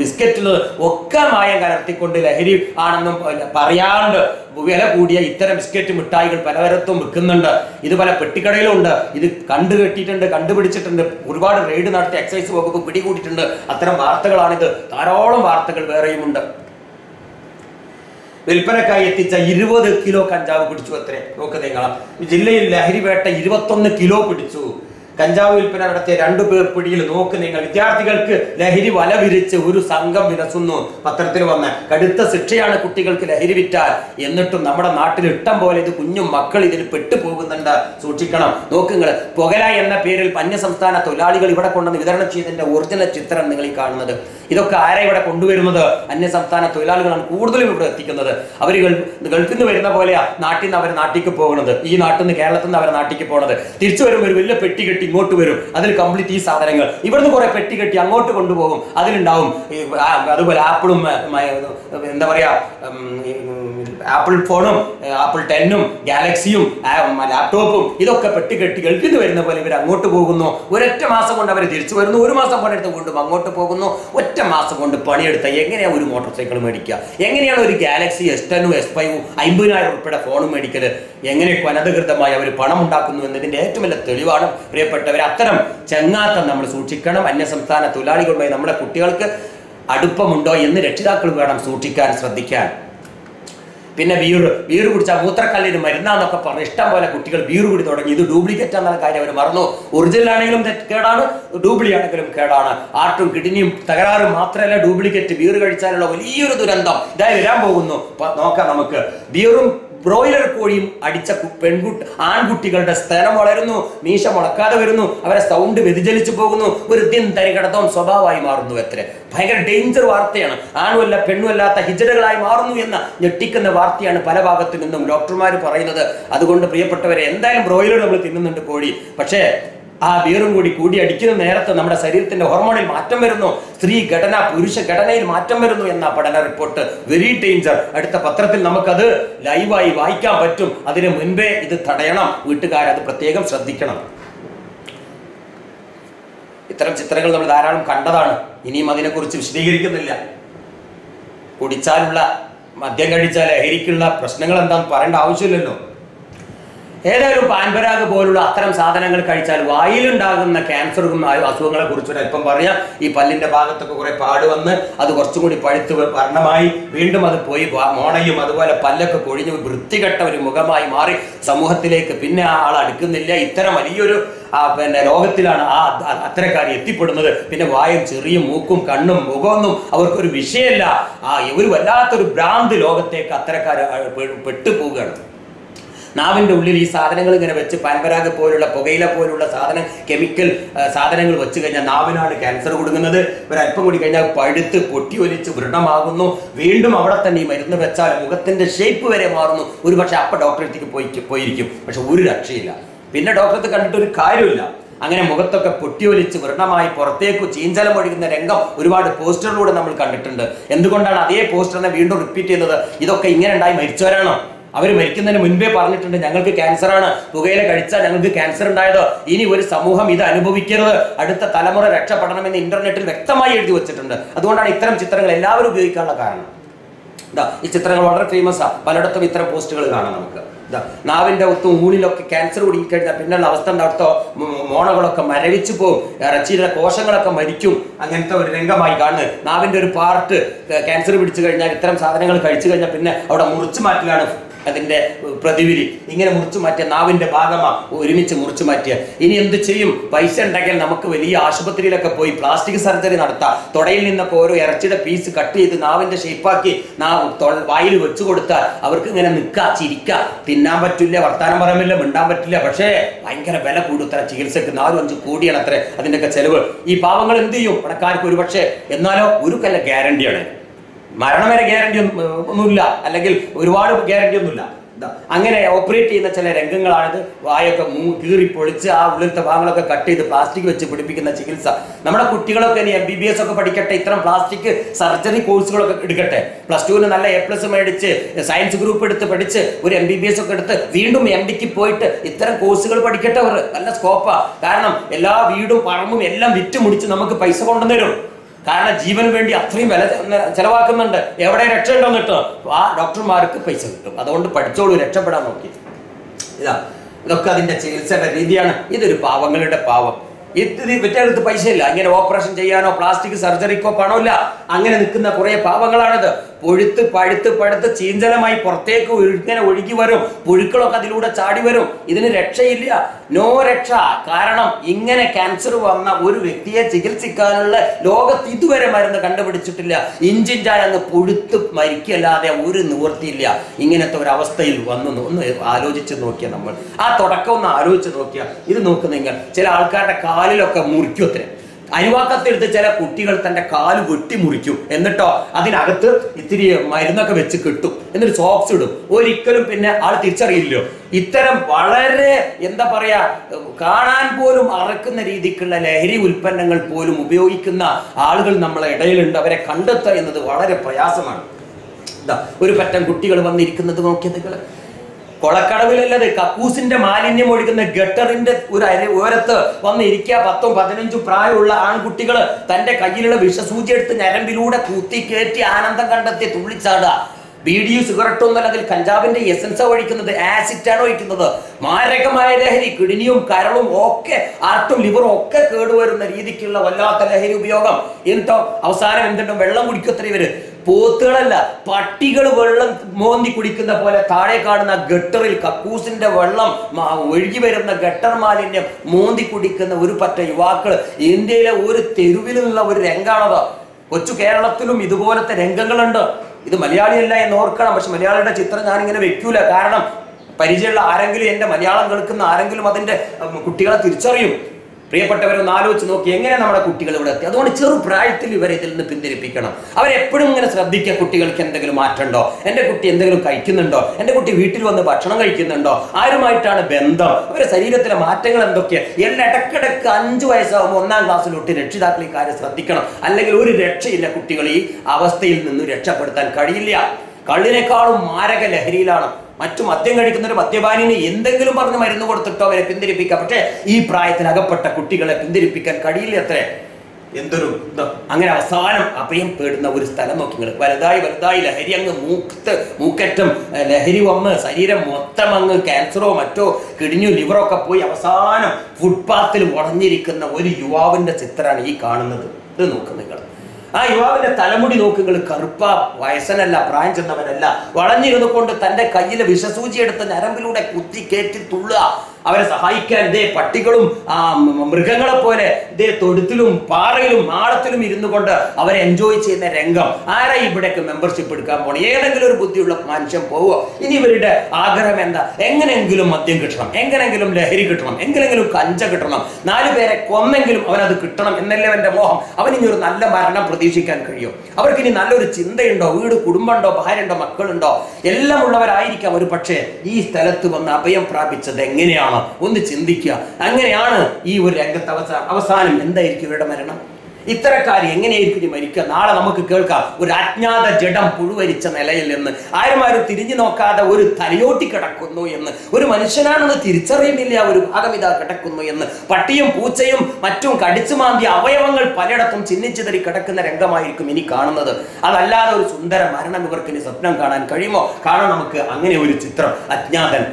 ബിസ്ക്കറ്റിൽ ഒക്കെ മായം കലർത്തിക്കൊണ്ട് ലഹരി ആണെന്നും പറയാറുണ്ട്. വില കൂടിയ ഇത്തരം ബിസ്ക്കറ്റ് മിഠായികൾ പലതരത്തും വിൽക്കുന്നുണ്ട്. ഇത് പല പെട്ടിക്കടയിലും ഉണ്ട് ഇത് കണ്ടു കെട്ടിയിട്ടുണ്ട് കണ്ടുപിടിച്ചിട്ടുണ്ട്. ഒരുപാട് റെയ്ഡ് നടത്തി എക്സൈസ് വകുപ്പ് പിടികൂടിയിട്ടുണ്ട്. അത്തരം വാർത്തകളാണിത്. ധാരാളം വാർത്തകൾ വേറെയുമുണ്ട് വിൽപ്പനക്കായി എത്തിച്ച ഇരുപത് കിലോ കഞ്ചാവ് പിടിച്ചു അത്രേ. നോക്ക് നിങ്ങൾ ജില്ലയിൽ ലഹരിവേട്ട ഇരുപത്തൊന്ന് കിലോ പിടിച്ചു കഞ്ചാവ് വിൽപ്പന നടത്തിയ രണ്ടു പേർ പിടിയിൽ നോക്ക് നിങ്ങൾ. വിദ്യാർത്ഥികൾക്ക് ലഹരി വല വിരിച്ച് ഒരു സംഘം വിനസുന്നു. പത്രത്തിൽ വന്ന് കടുത്ത ശിക്ഷയാണ് കുട്ടികൾക്ക് ലഹരി വിറ്റാൽ. എന്നിട്ടും നമ്മുടെ നാട്ടിൽ ഇഷ്ടം പോലെ ഇത് കുഞ്ഞും മക്കൾ ഇതിൽ പെട്ടുപോകുന്നുണ്ട്. സൂക്ഷിക്കണം. നോക്കുങ്ങൾ പുകല എന്ന പേരിൽ അന്യസംസ്ഥാന തൊഴിലാളികൾ ഇവിടെ കൊണ്ടുവന്ന് വിതരണം ചെയ്തതിന്റെ ഒറിജിനൽ ചിത്രം നിങ്ങൾ ഈ കാണുന്നത്. ഇതൊക്കെ ആരാ ഇവിടെ കൊണ്ടുവരുന്നത്? അന്യസംസ്ഥാന തൊഴിലാളികളാണ് കൂടുതലും ഇവിടെ എത്തിക്കുന്നത്. അവർ ഗൾഫിൽ നിന്ന് വരുന്ന പോലെയാ നാട്ടിൽ നിന്ന് അവർ നാട്ടിലേക്ക് പോകുന്നത്. ഈ നാട്ടിൽ നിന്ന് കേരളത്തിൽ നിന്ന് അവർ നാട്ടിലേക്ക് പോകുന്നത് തിരിച്ചു വരുമ്പോൾ ഒരു വലിയ പെട്ടി കെട്ടി ഇങ്ങോട്ട് വരും. അതിൽ കംപ്ലീറ്റ് ഈ സാധനങ്ങൾ. ഇവിടുന്ന് കുറെ പെട്ടി കെട്ടി അങ്ങോട്ട് കൊണ്ടുപോകും. അതിലുണ്ടാവും അതുപോലെ ആപ്പിളും എന്താ പറയാ ആപ്പിൾ ഫോണും ആപ്പിൾ ടെന്നും ഗാലക്സിയും ലാപ്ടോപ്പും ഇതൊക്കെ പെട്ടി കെട്ടി ഗൾഫിൽ വരുന്ന പോലെ ഇവർ അങ്ങോട്ട് പോകുന്നു. ഒരൊറ്റ മാസം കൊണ്ട് അവർ തിരിച്ചു വരുന്നു. ഒരു മാസം പണിയെടുത്ത് കൊണ്ടും അങ്ങോട്ട് പോകുന്നു. ഒറ്റ മാസം കൊണ്ട് പണിയെടുത്ത എങ്ങനെയാണ് ഒരു മോട്ടോർ സൈക്കിൾ മേടിക്കുക? എങ്ങനെയാണ് ഒരു ഗാലക്സി എസ് ടെനും എസ് ഫൈവും അമ്പതിനായിരം ഉൾപ്പെടെ ഫോണും മേടിക്കൽ എങ്ങനെയൊക്കെ അനധികൃതമായി അവർ പണം ഉണ്ടാക്കുന്നു എന്നതിന്റെ ഏറ്റവും വലിയ തെളിവാണ് പ്രിയപ്പെട്ടവർ അത്തരം ചെങ്ങാത്തം നമ്മൾ സൂക്ഷിക്കണം. അന്യസംസ്ഥാന തൊഴിലാളികളുമായി നമ്മുടെ കുട്ടികൾക്ക് അടുപ്പമുണ്ടോ എന്ന് രക്ഷിതാക്കൾ വേണം സൂക്ഷിക്കാൻ ശ്രദ്ധിക്കാൻ. പിന്നെ ബീർ ബീർ കുടിച്ചാൽ മൂത്രക്കല്ലിന് മരുന്നാന്നൊക്കെ പറഞ്ഞ് ഇഷ്ടം പോലെ കുട്ടികൾ ബീർ കുടി തുടങ്ങി. ഇത് ഡ്യൂപ്ലിക്കേറ്റ് എന്ന കാര്യം അവർ മറന്നു. ഒറിജിനൽ ആണെങ്കിലും കേടാണ്. ഡ്യൂപ്ലി ആണെങ്കിലും കേടാണ്. ആർട്ടും കിഡ്നിയും തകരാറും മാത്രമല്ല ഡ്യൂപ്ലിക്കേറ്റ് ബീർ കഴിച്ചാലുള്ള വലിയൊരു ദുരന്തം ഇതായി വരാൻ പോകുന്നു. നോക്കാം നമുക്ക്. ബീറും ബ്രോയിലർ കോഴിയും അടിച്ച പെൺകുട്ടി ആൺകുട്ടികളുടെ സ്ഥലം വളരുന്നു. മീശ മുളക്കാതെ വരുന്നു. അവരെ സൗണ്ട് വ്യതിചലിച്ചു പോകുന്നു. ഒരു ദിൻ തരികടത്തവും സ്വഭാവമായി മാറുന്നു എത്ര. ഭയങ്കര ഡേഞ്ചർ വാർത്തയാണ്. ആണുമല്ല പെണ്ണുമല്ലാത്ത ഹിജടകളായി മാറുന്നു എന്ന ഞെട്ടിക്കുന്ന വാർത്തയാണ് പല ഭാഗത്തു നിന്നും ഡോക്ടർമാർ പറയുന്നത്. അതുകൊണ്ട് പ്രിയപ്പെട്ടവരെ എന്തായാലും ബ്രോയിലർ നമ്മൾ തിന്നുന്നുണ്ട് കോഴി. പക്ഷേ ആ വീറും കൂടി കൂടി അടിക്കുന്ന നേരത്ത് നമ്മുടെ ശരീരത്തിന്റെ ഹോർമോണിൽ മാറ്റം വരുന്നു. സ്ത്രീ ഘടന പുരുഷ ഘടനയിൽ മാറ്റം വരുന്നു എന്ന പഠന റിപ്പോർട്ട്. വെരി ഡേഞ്ചർ അടുത്ത പത്രത്തിൽ നമുക്കത് ലൈവായി വായിക്കാൻ പറ്റും. അതിന് മുൻപേ ഇത് തടയണം. വീട്ടുകാരത് പ്രത്യേകം ശ്രദ്ധിക്കണം. ഇത്തരം ചിത്രങ്ങൾ നമ്മൾ ധാരാളം കണ്ടതാണ്. ഇനിയും അതിനെക്കുറിച്ച് വിശദീകരിക്കുന്നില്ല. കുടിച്ചാലുള്ള മദ്യം കഴിച്ചാൽ ലഹരിക്കുള്ള പ്രശ്നങ്ങൾ എന്താണെന്ന് പറയേണ്ട ആവശ്യമില്ലല്ലോ. ഏതായാലും പാൻപരാഗ് പോലുള്ള അത്തരം സാധനങ്ങൾ കഴിച്ചാൽ വായിലുണ്ടാകുന്ന ക്യാൻസറും അസുഖങ്ങളെ കുറിച്ച് അല്പം പറയാം. ഈ പല്ലിന്റെ ഭാഗത്തൊക്കെ കുറെ പാട് വന്ന് അത് കുറച്ചും കൂടി പഴുത്ത് വർണമായി വീണ്ടും അത് പോയി മോണയും അതുപോലെ പല്ലൊക്കെ കൊഴിഞ്ഞ് വൃത്തികെട്ട ഒരു മുഖമായി മാറി സമൂഹത്തിലേക്ക് പിന്നെ ആ ആൾ അടുക്കുന്നില്ല. ഇത്തരം വലിയൊരു പിന്നെ ലോകത്തിലാണ് ആ അത്തരക്കാരി എത്തിപ്പെടുന്നത്. പിന്നെ വായും ചെറിയ മൂക്കും കണ്ണും മുഖമൊന്നും അവർക്കൊരു വിഷയമല്ല ആ ഒരു വല്ലാത്തൊരു ഭ്രാന്ത് ലോകത്തേക്ക് അത്തരക്കാർ പെട്ടുപോവുകയാണ്. നാവിന്റെ ഉള്ളിൽ ഈ സാധനങ്ങൾ ഇങ്ങനെ വെച്ച് പാൻപരാഗ് പോലുള്ള പുകയില പോലുള്ള സാധനം കെമിക്കൽ സാധനങ്ങൾ വെച്ച് കഴിഞ്ഞാൽ നാവിനാണ് ക്യാൻസർ കൊടുക്കുന്നത്. ഒരല്പം കൂടി കഴിഞ്ഞാൽ പഴുത്ത് പൊട്ടി ഒലിച്ച് വൃണമാകുന്നു. വീണ്ടും അവിടെ തന്നെ ഈ മരുന്ന് വെച്ചാൽ മുഖത്തിന്റെ ഷേപ്പ് വരെ മാറുന്നു. ഒരു പക്ഷേ അപ്പം ഡോക്ടറെ അടുത്തേക്ക് പോയി പോയിരിക്കും. പക്ഷെ ഒരു രക്ഷയില്ല. പിന്നെ ഡോക്ടറെ കണ്ടിട്ട് ഒരു കാര്യമില്ല. അങ്ങനെ മുഖത്തൊക്കെ പൊട്ടിയൊലിച്ച് വൃണമായി പുറത്തേക്ക് ചീഞ്ചലം ഒഴിക്കുന്ന രംഗം ഒരുപാട് പോസ്റ്ററിലൂടെ നമ്മൾ കണ്ടിട്ടുണ്ട്. എന്തുകൊണ്ടാണ് അതേ പോസ്റ്ററിനെ വീണ്ടും റിപ്പീറ്റ് ചെയ്യുന്നത്? ഇതൊക്കെ ഇങ്ങനെ ഉണ്ടായി മരിച്ചവരാണോ? അവർ മരിക്കുന്നതിന് മുൻപേ പറഞ്ഞിട്ടുണ്ട് ഞങ്ങൾക്ക് ക്യാൻസർ ആണ് പുകയില കഴിച്ചാൽ ഞങ്ങൾക്ക് ക്യാൻസർ ഉണ്ടായത്. ഇനി ഒരു സമൂഹം ഇത് അനുഭവിക്കരുത്. അടുത്ത തലമുറ രക്ഷപ്പെടണമെന്ന് ഇന്റർനെറ്റിൽ വ്യക്തമായി എഴുതി വെച്ചിട്ടുണ്ട്. അതുകൊണ്ടാണ് ഇത്തരം ചിത്രങ്ങൾ എല്ലാവരും ഉപയോഗിക്കാനുള്ള കാരണം. ഇതാ ഈ ചിത്രങ്ങൾ വളരെ ഫേമസ് ആണ് പലയിടത്തും ഇത്തരം പോസ്റ്റുകൾ കാണാം നമുക്ക്. നാവിന്റെ ഒത്തും ഊണിലൊക്കെ ക്യാൻസർ കുടുങ്ങിക്കഴിഞ്ഞാൽ പിന്നെയുള്ള അവസ്ഥ ഉണ്ടാകത്തോ മോണകളൊക്കെ മരവിച്ചു പോകും. ഇറച്ചിയുടെ കോശങ്ങളൊക്കെ മരിക്കും. അങ്ങനത്തെ ഒരു രംഗമായി കാണുന്നത്. നാവിന്റെ ഒരു പാർട്ട് ക്യാൻസർ പിടിച്ചു കഴിഞ്ഞാൽ ഇത്തരം സാധനങ്ങൾ കഴിച്ചു കഴിഞ്ഞാൽ പിന്നെ അവിടെ മുറിച്ചു മാറ്റലാണ് അതിന്റെ പ്രതിവിധി. ഇങ്ങനെ മുറിച്ചു മാറ്റിയ നാവിന്റെ ഭാഗമാണ് ഒരുമിച്ച് മുറിച്ചു മാറ്റിയ. ഇനി എന്ത് ചെയ്യും? പൈസ ഉണ്ടെങ്കിൽ നമുക്ക് വലിയ ആശുപത്രിയിലൊക്കെ പോയി പ്ലാസ്റ്റിക് സർജറി നടത്താം. തുടയിൽ നിന്നൊക്കെ ഓരോ ഇറച്ചിയുടെ പീസ് കട്ട് ചെയ്ത് നാവിന്റെ ഷേപ്പാക്കി നാവ് വായിൽ വെച്ചു കൊടുത്താൽ അവർക്ക് ഇങ്ങനെ നിൽക്കുക ചിരിക്കുക തിന്നാൻ പറ്റില്ല വർത്താനം പറയുമില്ല മിണ്ടാൻ പറ്റില്ല. പക്ഷേ ഭയങ്കര വില കൂടുത്ര ചികിത്സക്ക്. നാലും അഞ്ച് കൂടിയാണ് അത്ര അതിന്റെയൊക്കെ ചെലവ്. ഈ പാവങ്ങൾ എന്ത് ചെയ്യും? പണക്കാർക്ക് ഒരു പക്ഷേ എന്നാലോ ഒരു കല്ല ഗ്യാരണ്ടിയാണ് മരണം വരെ ഗ്യാരണ്ടി ഒന്നുമില്ല. അല്ലെങ്കിൽ ഒരുപാട് ഗ്യാരണ്ടി ഒന്നുമില്ല. അങ്ങനെ ഓപ്പറേറ്റ് ചെയ്യുന്ന ചില രംഗങ്ങളാണിത്. വായൊക്കെ കീറി പൊളിച്ച് ആ ഉള്ളിലത്തെ ഭാഗങ്ങളൊക്കെ കട്ട് ചെയ്ത് പ്ലാസ്റ്റിക് വെച്ച് പിടിപ്പിക്കുന്ന ചികിത്സ. നമ്മുടെ കുട്ടികളൊക്കെ ഇനി എം ബി ബി എസ് ഒക്കെ പഠിക്കട്ടെ ഇത്തരം പ്ലാസ്റ്റിക് സർജറി കോഴ്സുകളൊക്കെ എടുക്കട്ടെ. പ്ലസ് ടുവിന് നല്ല എ പ്ലസ് മേടിച്ച് സയൻസ് ഗ്രൂപ്പ് എടുത്ത് പഠിച്ച് ഒരു എം ബി ബി എസ് ഒക്കെ എടുത്ത് വീണ്ടും എം ഡിക്ക് പോയിട്ട് ഇത്തരം കോഴ്സുകൾ പഠിക്കട്ടെ അവർ. നല്ല സ്കോപ്പാണ് കാരണം എല്ലാ വീടും പറമ്പും എല്ലാം വിറ്റ് മുടിച്ച് നമുക്ക് പൈസ കൊണ്ടുവരും കാരണം ജീവന് വേണ്ടി അത്രയും വില ചെലവാക്കുന്നുണ്ട്. എവിടെ രക്ഷ ഉണ്ടെന്നിട്ട് ആ ഡോക്ടർമാർക്ക് പൈസ കിട്ടും. അതുകൊണ്ട് പഠിച്ചോളൂ രക്ഷപ്പെടാൻ നോക്കി. ഇതാ ഇതൊക്കെ അതിന്റെ ചികിത്സയുടെ രീതിയാണ്. ഇതൊരു പാവങ്ങളുടെ പാവം. ഇത് മറ്റേടത്ത് പൈസ ഇല്ല ഇങ്ങനെ ഓപ്പറേഷൻ ചെയ്യാനോ പ്ലാസ്റ്റിക് സർജറിക്കോ പണമില്ല. അങ്ങനെ നിൽക്കുന്ന കുറേ പാവങ്ങളാണിത്. പൊഴുത്ത് പഴുത്ത് പഴുത്ത് ചീഞ്ചലമായി പുറത്തേക്ക് ഇങ്ങനെ ഒഴുകി വരും. പുഴുക്കളൊക്കെ അതിലൂടെ ചാടി വരും. ഇതിന് രക്ഷയില്ല. നോ രക്ഷ. കാരണം ഇങ്ങനെ ക്യാൻസർ വന്ന ഒരു വ്യക്തിയെ ചികിത്സിക്കാനുള്ള ലോകത്ത് ഇതുവരെ മരുന്ന് കണ്ടുപിടിച്ചിട്ടില്ല. ഇഞ്ചിഞ്ചായ അങ്ങ് പുഴുത്ത് മരിക്കല്ലാതെ ഒരു നിവൃത്തിയില്ല. ഇങ്ങനത്തെ ഒരു അവസ്ഥയിൽ വന്നു. എന്ന് ഒന്ന് ആലോചിച്ച് നോക്കിയ നമ്മൾ. ആ തുടക്കം ഒന്ന് ആലോചിച്ച് നോക്കിയ. ഇത് നിങ്ങൾ. ചില ആൾക്കാരുടെ കാലിലൊക്കെ മുറിക്കുമത്രേ അരിവാക്കത്തെടുത്ത് ചില കുട്ടികൾ തന്റെ കാൽ വെട്ടിമുറിക്കും. എന്നിട്ടോ അതിനകത്ത് ഇത്തിരി മരുന്നൊക്കെ വെച്ച് കിട്ടും. എന്നിട്ട് സോക്സ് ഇടും. ഒരിക്കലും പിന്നെ ആൾ തിരിച്ചറിയില്ലോ ഇത്തരം വളരെ എന്താ പറയാ കാണാൻ പോലും അറക്കുന്ന രീതിക്കുള്ള ലഹരി ഉൽപ്പന്നങ്ങൾ പോലും ഉപയോഗിക്കുന്ന ആളുകൾ നമ്മളെ ഇടയിലുണ്ട്. അവരെ കണ്ടെത്തുക എന്നത് വളരെ പ്രയാസമാണ്. ഒരു പറ്റം കുട്ടികൾ വന്നിരിക്കുന്നത് നോക്കിയത് കൊളക്കടവിലല്ലത്. കക്കൂസിന്റെ മാലിന്യം ഒഴുകുന്ന ഗട്ടറിന്റെ ഒരു അരി ഓരത്ത് വന്ന് ഇരിക്കുക പത്തും പതിനഞ്ചും പ്രായമുള്ള ആൺകുട്ടികൾ തന്റെ കയ്യിലുള്ള വിഷസൂചി എടുത്ത് ഞരമ്പിലൂടെ കൂത്തി കയറ്റി ആനന്ദം കണ്ടെത്തി തുള്ളിച്ചാടുക. ബീഡിയും സിഗരറ്റും അല്ലെങ്കിൽ കഞ്ചാവിന്റെ എസൻസ് ഒഴിക്കുന്നത് ആസിഡ് ആണ് ഒഴിക്കുന്നത്. മാരകമായ ലഹരി കിഡ്നിയും കരളും ഒക്കെ ആർട്ടും ലിവറും ഒക്കെ കേടുവരുന്ന രീതിക്കുള്ള വല്ലാത്ത ലഹരി ഉപയോഗം. എന്തോ അവസാനം എന്തുണ്ടും വെള്ളം കുടിക്കത്ര ഇവർ. പോത്തുകളല്ല പട്ടികൾ വെള്ളം മോന്തി കുടിക്കുന്ന പോലെ താഴെ കാണുന്ന ഗട്ടറിൽ കക്കൂസിന്റെ വെള്ളം ഒഴുകി വരുന്ന ഗട്ടർ മാലിന്യം മോന്തി കുടിക്കുന്ന ഒരു പറ്റ യുവാക്കൾ. ഇന്ത്യയിലെ ഒരു തെരുവിലുള്ള ഒരു രംഗാണത്. കൊച്ചു കേരളത്തിലും ഇതുപോലത്തെ രംഗങ്ങളുണ്ട്. ഇത് മലയാളിയല്ല എന്ന് ഓർക്കണം. പക്ഷെ മലയാളിയുടെ ചിത്രം ഞാനിങ്ങനെ വെക്കൂല. കാരണം പരിചയമുള്ള ആരെങ്കിലും എന്റെ മലയാളം കേൾക്കുന്ന ആരെങ്കിലും അതിന്റെ കുട്ടികളെ തിരിച്ചറിയും. പ്രിയപ്പെട്ടവരൊന്ന് ആലോചിച്ച് നോക്കി എങ്ങനെ നമ്മുടെ കുട്ടികൾ ഇവിടെ എത്തി? അതുകൊണ്ട് ചെറുപ്രായത്തിൽ ഇവരെ ഇതിൽ നിന്ന് പിന്തിരിപ്പിക്കണം. അവരെപ്പോഴും ഇങ്ങനെ ശ്രദ്ധിക്കുക കുട്ടികൾക്ക് എന്തെങ്കിലും മാറ്റമുണ്ടോ? എന്റെ കുട്ടി എന്തെങ്കിലും കഴിക്കുന്നുണ്ടോ? എന്റെ കുട്ടി വീട്ടിൽ വന്ന് ഭക്ഷണം കഴിക്കുന്നുണ്ടോ? ആരുമായിട്ടാണ് ബന്ധം? അവരുടെ ശരീരത്തിലെ മാറ്റങ്ങൾ എന്തൊക്കെയാണ് എല്ലാം ഇടക്കിടക്ക് അഞ്ച് വയസ്സാകുമ്പോൾ ഒന്നാം ക്ലാസ്സിലൊട്ട് രക്ഷിതാക്കൾ ഈ കാര്യം ശ്രദ്ധിക്കണം. അല്ലെങ്കിൽ ഒരു രക്ഷയില്ല കുട്ടികൾ ഈ അവസ്ഥയിൽ നിന്ന് രക്ഷപ്പെടുത്താൻ കഴിയില്ല. കള്ളിനേക്കാളും മാരക ലഹരിയിലാണ് മറ്റു മദ്യം കഴിക്കുന്ന ഒരു മദ്യപാനിന് എന്തെങ്കിലും പറഞ്ഞ് മരുന്ന് കൊടുത്തിട്ടോ അവരെ പിന്തിരിപ്പിക്കാം പക്ഷേ ഈ പ്രായത്തിൽ അകപ്പെട്ട കുട്ടികളെ പിന്തിരിപ്പിക്കാൻ കഴിയില്ല അത്രേ. എന്തൊരു. അങ്ങനെ അവസാനം അഭയം പേടുന്ന ഒരു സ്ഥലം നോക്കി നിങ്ങൾ. വലുതായി വലുതായി ലഹരി അങ്ങ് മൂക്കത്ത് മൂക്കറ്റം ലഹരി വന്ന് ശരീരം മൊത്തം അങ്ങ് ക്യാൻസറോ മറ്റോ കിടിഞ്ഞു ലിവറോ ഒക്കെ പോയി അവസാനം ഫുട്പാത്തിൽ ഉടഞ്ഞിരിക്കുന്ന ഒരു യുവാവിന്റെ ചിത്രമാണ് ഈ കാണുന്നത്. ഇത് നോക്ക് നിങ്ങൾ. ആ യുവാവിന്റെ തലമുടി നോക്കുകൾ കറുപ്പ വയസ്സനല്ല പ്രായം ചെന്നവനല്ല. വളഞ്ഞിരുന്നു കൊണ്ട് തന്റെ കയ്യിലെ വിഷസൂചി എടുത്ത് ഞരമ്പിലൂടെ കുത്തി കയറ്റി തുള്ളുക. അവരെ സഹായിക്കാൻ ഇതേ പട്ടികളും ആ മൃഗങ്ങളെ പോലെ ഇതേ തൊടുത്തിലും പാറയിലും മാളത്തിലും ഇരുന്നു കൊണ്ട് അവരെ എൻജോയ് ചെയ്യുന്ന രംഗം. ആരാ ഇവിടേക്ക് മെമ്പർഷിപ്പ് എടുക്കാൻ പോണേ? ഏതെങ്കിലും ഒരു ബുദ്ധിയുള്ള മനുഷ്യൻ പോവോ ഇനി ഇവരുടെ ആഗ്രഹം എന്താ? എങ്ങനെയെങ്കിലും മദ്യം കിട്ടണം എങ്ങനെയെങ്കിലും ലഹരി കിട്ടണം എങ്ങനെയെങ്കിലും കഞ്ച കിട്ടണം. നാലു പേരെ കൊന്നെങ്കിലും അവനത് കിട്ടണം എന്നല്ലേ അവന്റെ മോഹം. അവൻ ഇനി ഒരു നല്ല മരണം പ്രതീക്ഷിക്കാൻ കഴിയും. അവർക്ക് ഇനി നല്ലൊരു ചിന്തയുണ്ടോ? വീട് കുടുംബമുണ്ടോ? ഭാര്യയുണ്ടോ? മക്കളുണ്ടോ? എല്ലാം ഉള്ളവരായിരിക്കാം ഒരു പക്ഷേ ഈ സ്ഥലത്ത് വന്ന് അഭയം പ്രാപിച്ചത് എങ്ങനെയാണ്? ഒന്ന് ചിന്തിക്കുക. അങ്ങനെയാണ് ഈ ഒരു രംഗത്ത് അവസാനം എന്തായിരിക്കും ഇവരുടെ മരണം? ഇത്തരക്കാർ എങ്ങനെയായിരിക്കും ഇനി മരിക്കുക? നാളെ നമുക്ക് കേൾക്കാം. ഒരു അജ്ഞാത ജഡം പുഴുവരിച്ച നിലയിൽ നിന്ന്. ആരും ആരും തിരിഞ്ഞു നോക്കാതെ ഒരു തലയോട്ടി കിടക്കുന്നു എന്ന്. ഒരു മനുഷ്യനാണെന്ന് തിരിച്ചറിയുന്നില്ല. ഒരു ഭാഗം ഇതാ കിടക്കുന്നു എന്ന്. പട്ടിയും പൂച്ചയും മറ്റും കടിച്ചു മാന്തിയ അവയവങ്ങൾ പലയിടത്തും ചിന്നിച്ചിതറി കിടക്കുന്ന രംഗമായിരിക്കും ഇനി കാണുന്നത്. അതല്ലാതെ ഒരു സുന്ദര മരണം ഇവർക്ക് ഇനി സ്വപ്നം കാണാൻ കഴിയുമോ? കാണാൻ നമുക്ക് അങ്ങനെ ഒരു ചിത്രം. അജ്ഞാതൻ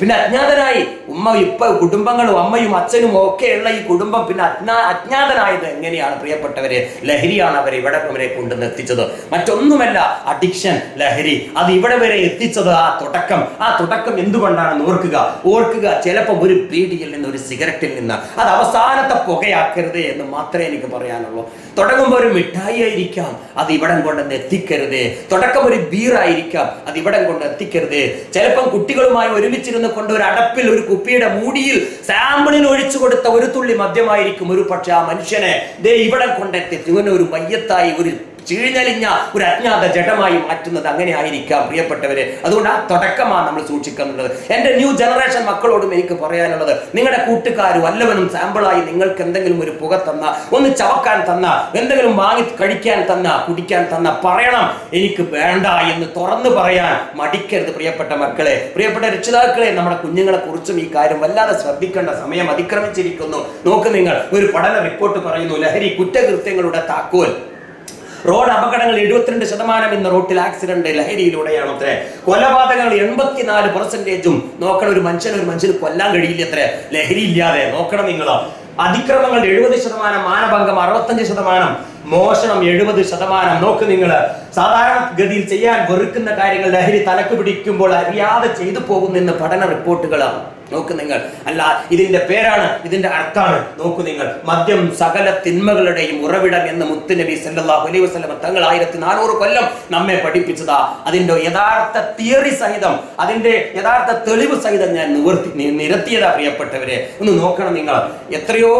പിന്നെ അജ്ഞാതനായി ഉമ്മ ഇപ്പൊ കുടുംബങ്ങളും അമ്മയും അച്ഛനും ഒക്കെയുള്ള ഈ കുടുംബം പിന്നെ അജ്ഞാ അജ്ഞാതനായത് എങ്ങനെയാണ്? പ്രിയപ്പെട്ടവരെ ലഹരിയാണ് അവരെ ഇവിടെ വരെ കൊണ്ടുവന്ന് എത്തിച്ചത്. മറ്റൊന്നുമല്ല അഡിക്ഷൻ ലഹരി അത് ഇവിടെ വരെ എത്തിച്ചത് ആ തുടക്കം. ആ തുടക്കം എന്തുകൊണ്ടാണെന്ന് ഓർക്കുക? ഓർക്കുക ചിലപ്പോൾ ഒരു ബീഡിയിൽ നിന്ന് ഒരു സിഗരറ്റിൽ നിന്ന് അത് അവസാനത്തെ പുകയാക്കരുത് എന്ന് മാത്രമേ എനിക്ക് പറയാനുള്ളൂ. തുടങ്ങുമ്പോൾ ഒരു മിഠായി ആയിരിക്കാം അത് ഇവിടം കൊണ്ടെന്ന് എത്തിക്കരുത്. തുടക്കം ഒരു ബീറായിരിക്കാം അത് ഇവിടം കൊണ്ട് എത്തിക്കരുത്. ചിലപ്പം കുട്ടികളുമായി ഒരുമിച്ചിരുന്ന് കൊണ്ട് ഒരു അടപ്പിൽ ഒരു കുപ്പിയുടെ മൂടിയിൽ സാമ്പിളിന് ഒഴിച്ചു കൊടുത്ത ഒരു തുള്ളി മദ്യമായിരിക്കും ഒരു പക്ഷെ ആ മനുഷ്യനെ ദേ ഇവിടം കൊണ്ടെത്തി. ഇവനെ ഒരു മയ്യത്തായി ഒരു ചീഴ്ഞ്ഞലിഞ്ഞ ഒരു അജ്ഞാത ജഡമായി മാറ്റുന്നത് അങ്ങനെ ആയിരിക്കാം പ്രിയപ്പെട്ടവരെ. അതുകൊണ്ട് ആ തുടക്കമാണ് നമ്മൾ സൂക്ഷിക്കുന്നുള്ളത് എന്റെ ന്യൂ ജനറേഷൻ മക്കളോടും എനിക്ക് പറയാനുള്ളത് നിങ്ങളുടെ കൂട്ടുകാരും വല്ലവനും സാമ്പിളായി നിങ്ങൾക്ക് എന്തെങ്കിലും ഒരു പുക തന്ന ഒന്ന് ചവക്കാൻ തന്ന എന്തെങ്കിലും വാങ്ങി കഴിക്കാൻ തന്ന കുടിക്കാൻ തന്ന പറയണം. എനിക്ക് വേണ്ട എന്ന് തുറന്നു പറയാൻ മടിക്കരുത് പ്രിയപ്പെട്ട മക്കളെ. പ്രിയപ്പെട്ട രക്ഷിതാക്കളെ നമ്മുടെ കുഞ്ഞുങ്ങളെ കുറിച്ചും ഈ കാര്യം വല്ലാതെ ശ്രദ്ധിക്കേണ്ട സമയം അതിക്രമിച്ചിരിക്കുന്നു. നോക്ക് നിങ്ങൾ ഒരു പഠന റിപ്പോർട്ട് പറയുന്നു ലഹരി കുറ്റകൃത്യങ്ങളുടെ താക്കോൽ. റോഡ് അപകടങ്ങൾ എഴുപത്തിരണ്ട് ശതമാനം ഇന്ന് റോട്ടിൽ ആക്സിഡന്റ് ലഹരിയിലൂടെയാണ് അത്രേ. കൊലപാതകങ്ങൾ എൺപത്തിനാല് പെർസെന്റേജും നോക്കണം ഒരു മനുഷ്യൻ ഒരു മനുഷ്യന് കൊല്ലാൻ കഴിയില്ല അത്രേ. ലഹരി ഇല്ലാതെ നോക്കണം നിങ്ങൾ അതിക്രമങ്ങൾ എഴുപത് ശതമാനം മാനഭംഗം അറുപത്തഞ്ച് ശതമാനം മോഷണം എഴുപത് ശതമാനം. നോക്ക് നിങ്ങൾ സാധാരണ ഗതിയിൽ ചെയ്യാൻ വെറുക്കുന്ന കാര്യങ്ങൾ ലഹരി തലക്ക് പിടിക്കുമ്പോൾ അറിയാതെ ചെയ്തു പോകുന്നെന്ന് പഠന റിപ്പോർട്ടുകളാണ്. നോക്ക് നിങ്ങൾ. അല്ല ഇതിന്റെ പേരാണ് ഇതിന്റെ അർത്ഥമാണ് നോക്കൂ നിങ്ങൾ. മദ്യം സകല തിന്മകളുടെയും ഉറവിടം എന്ന് മുത്തുനബി സല്ലല്ലാഹു അലൈഹി വസ്ലമ തങ്ങൾ ആയിരത്തി നാനൂറ് കൊല്ലം നമ്മെ പഠിപ്പിച്ചതാ. അതിന്റെ യഥാർത്ഥ തിയറി സഹിതം അതിന്റെ യഥാർത്ഥ തെളിവ് സഹിതം ഞാൻ നിവർത്തി നിരത്തിയതാ പ്രിയപ്പെട്ടവരെ. ഒന്ന് നോക്കണം നിങ്ങൾ. എത്രയോ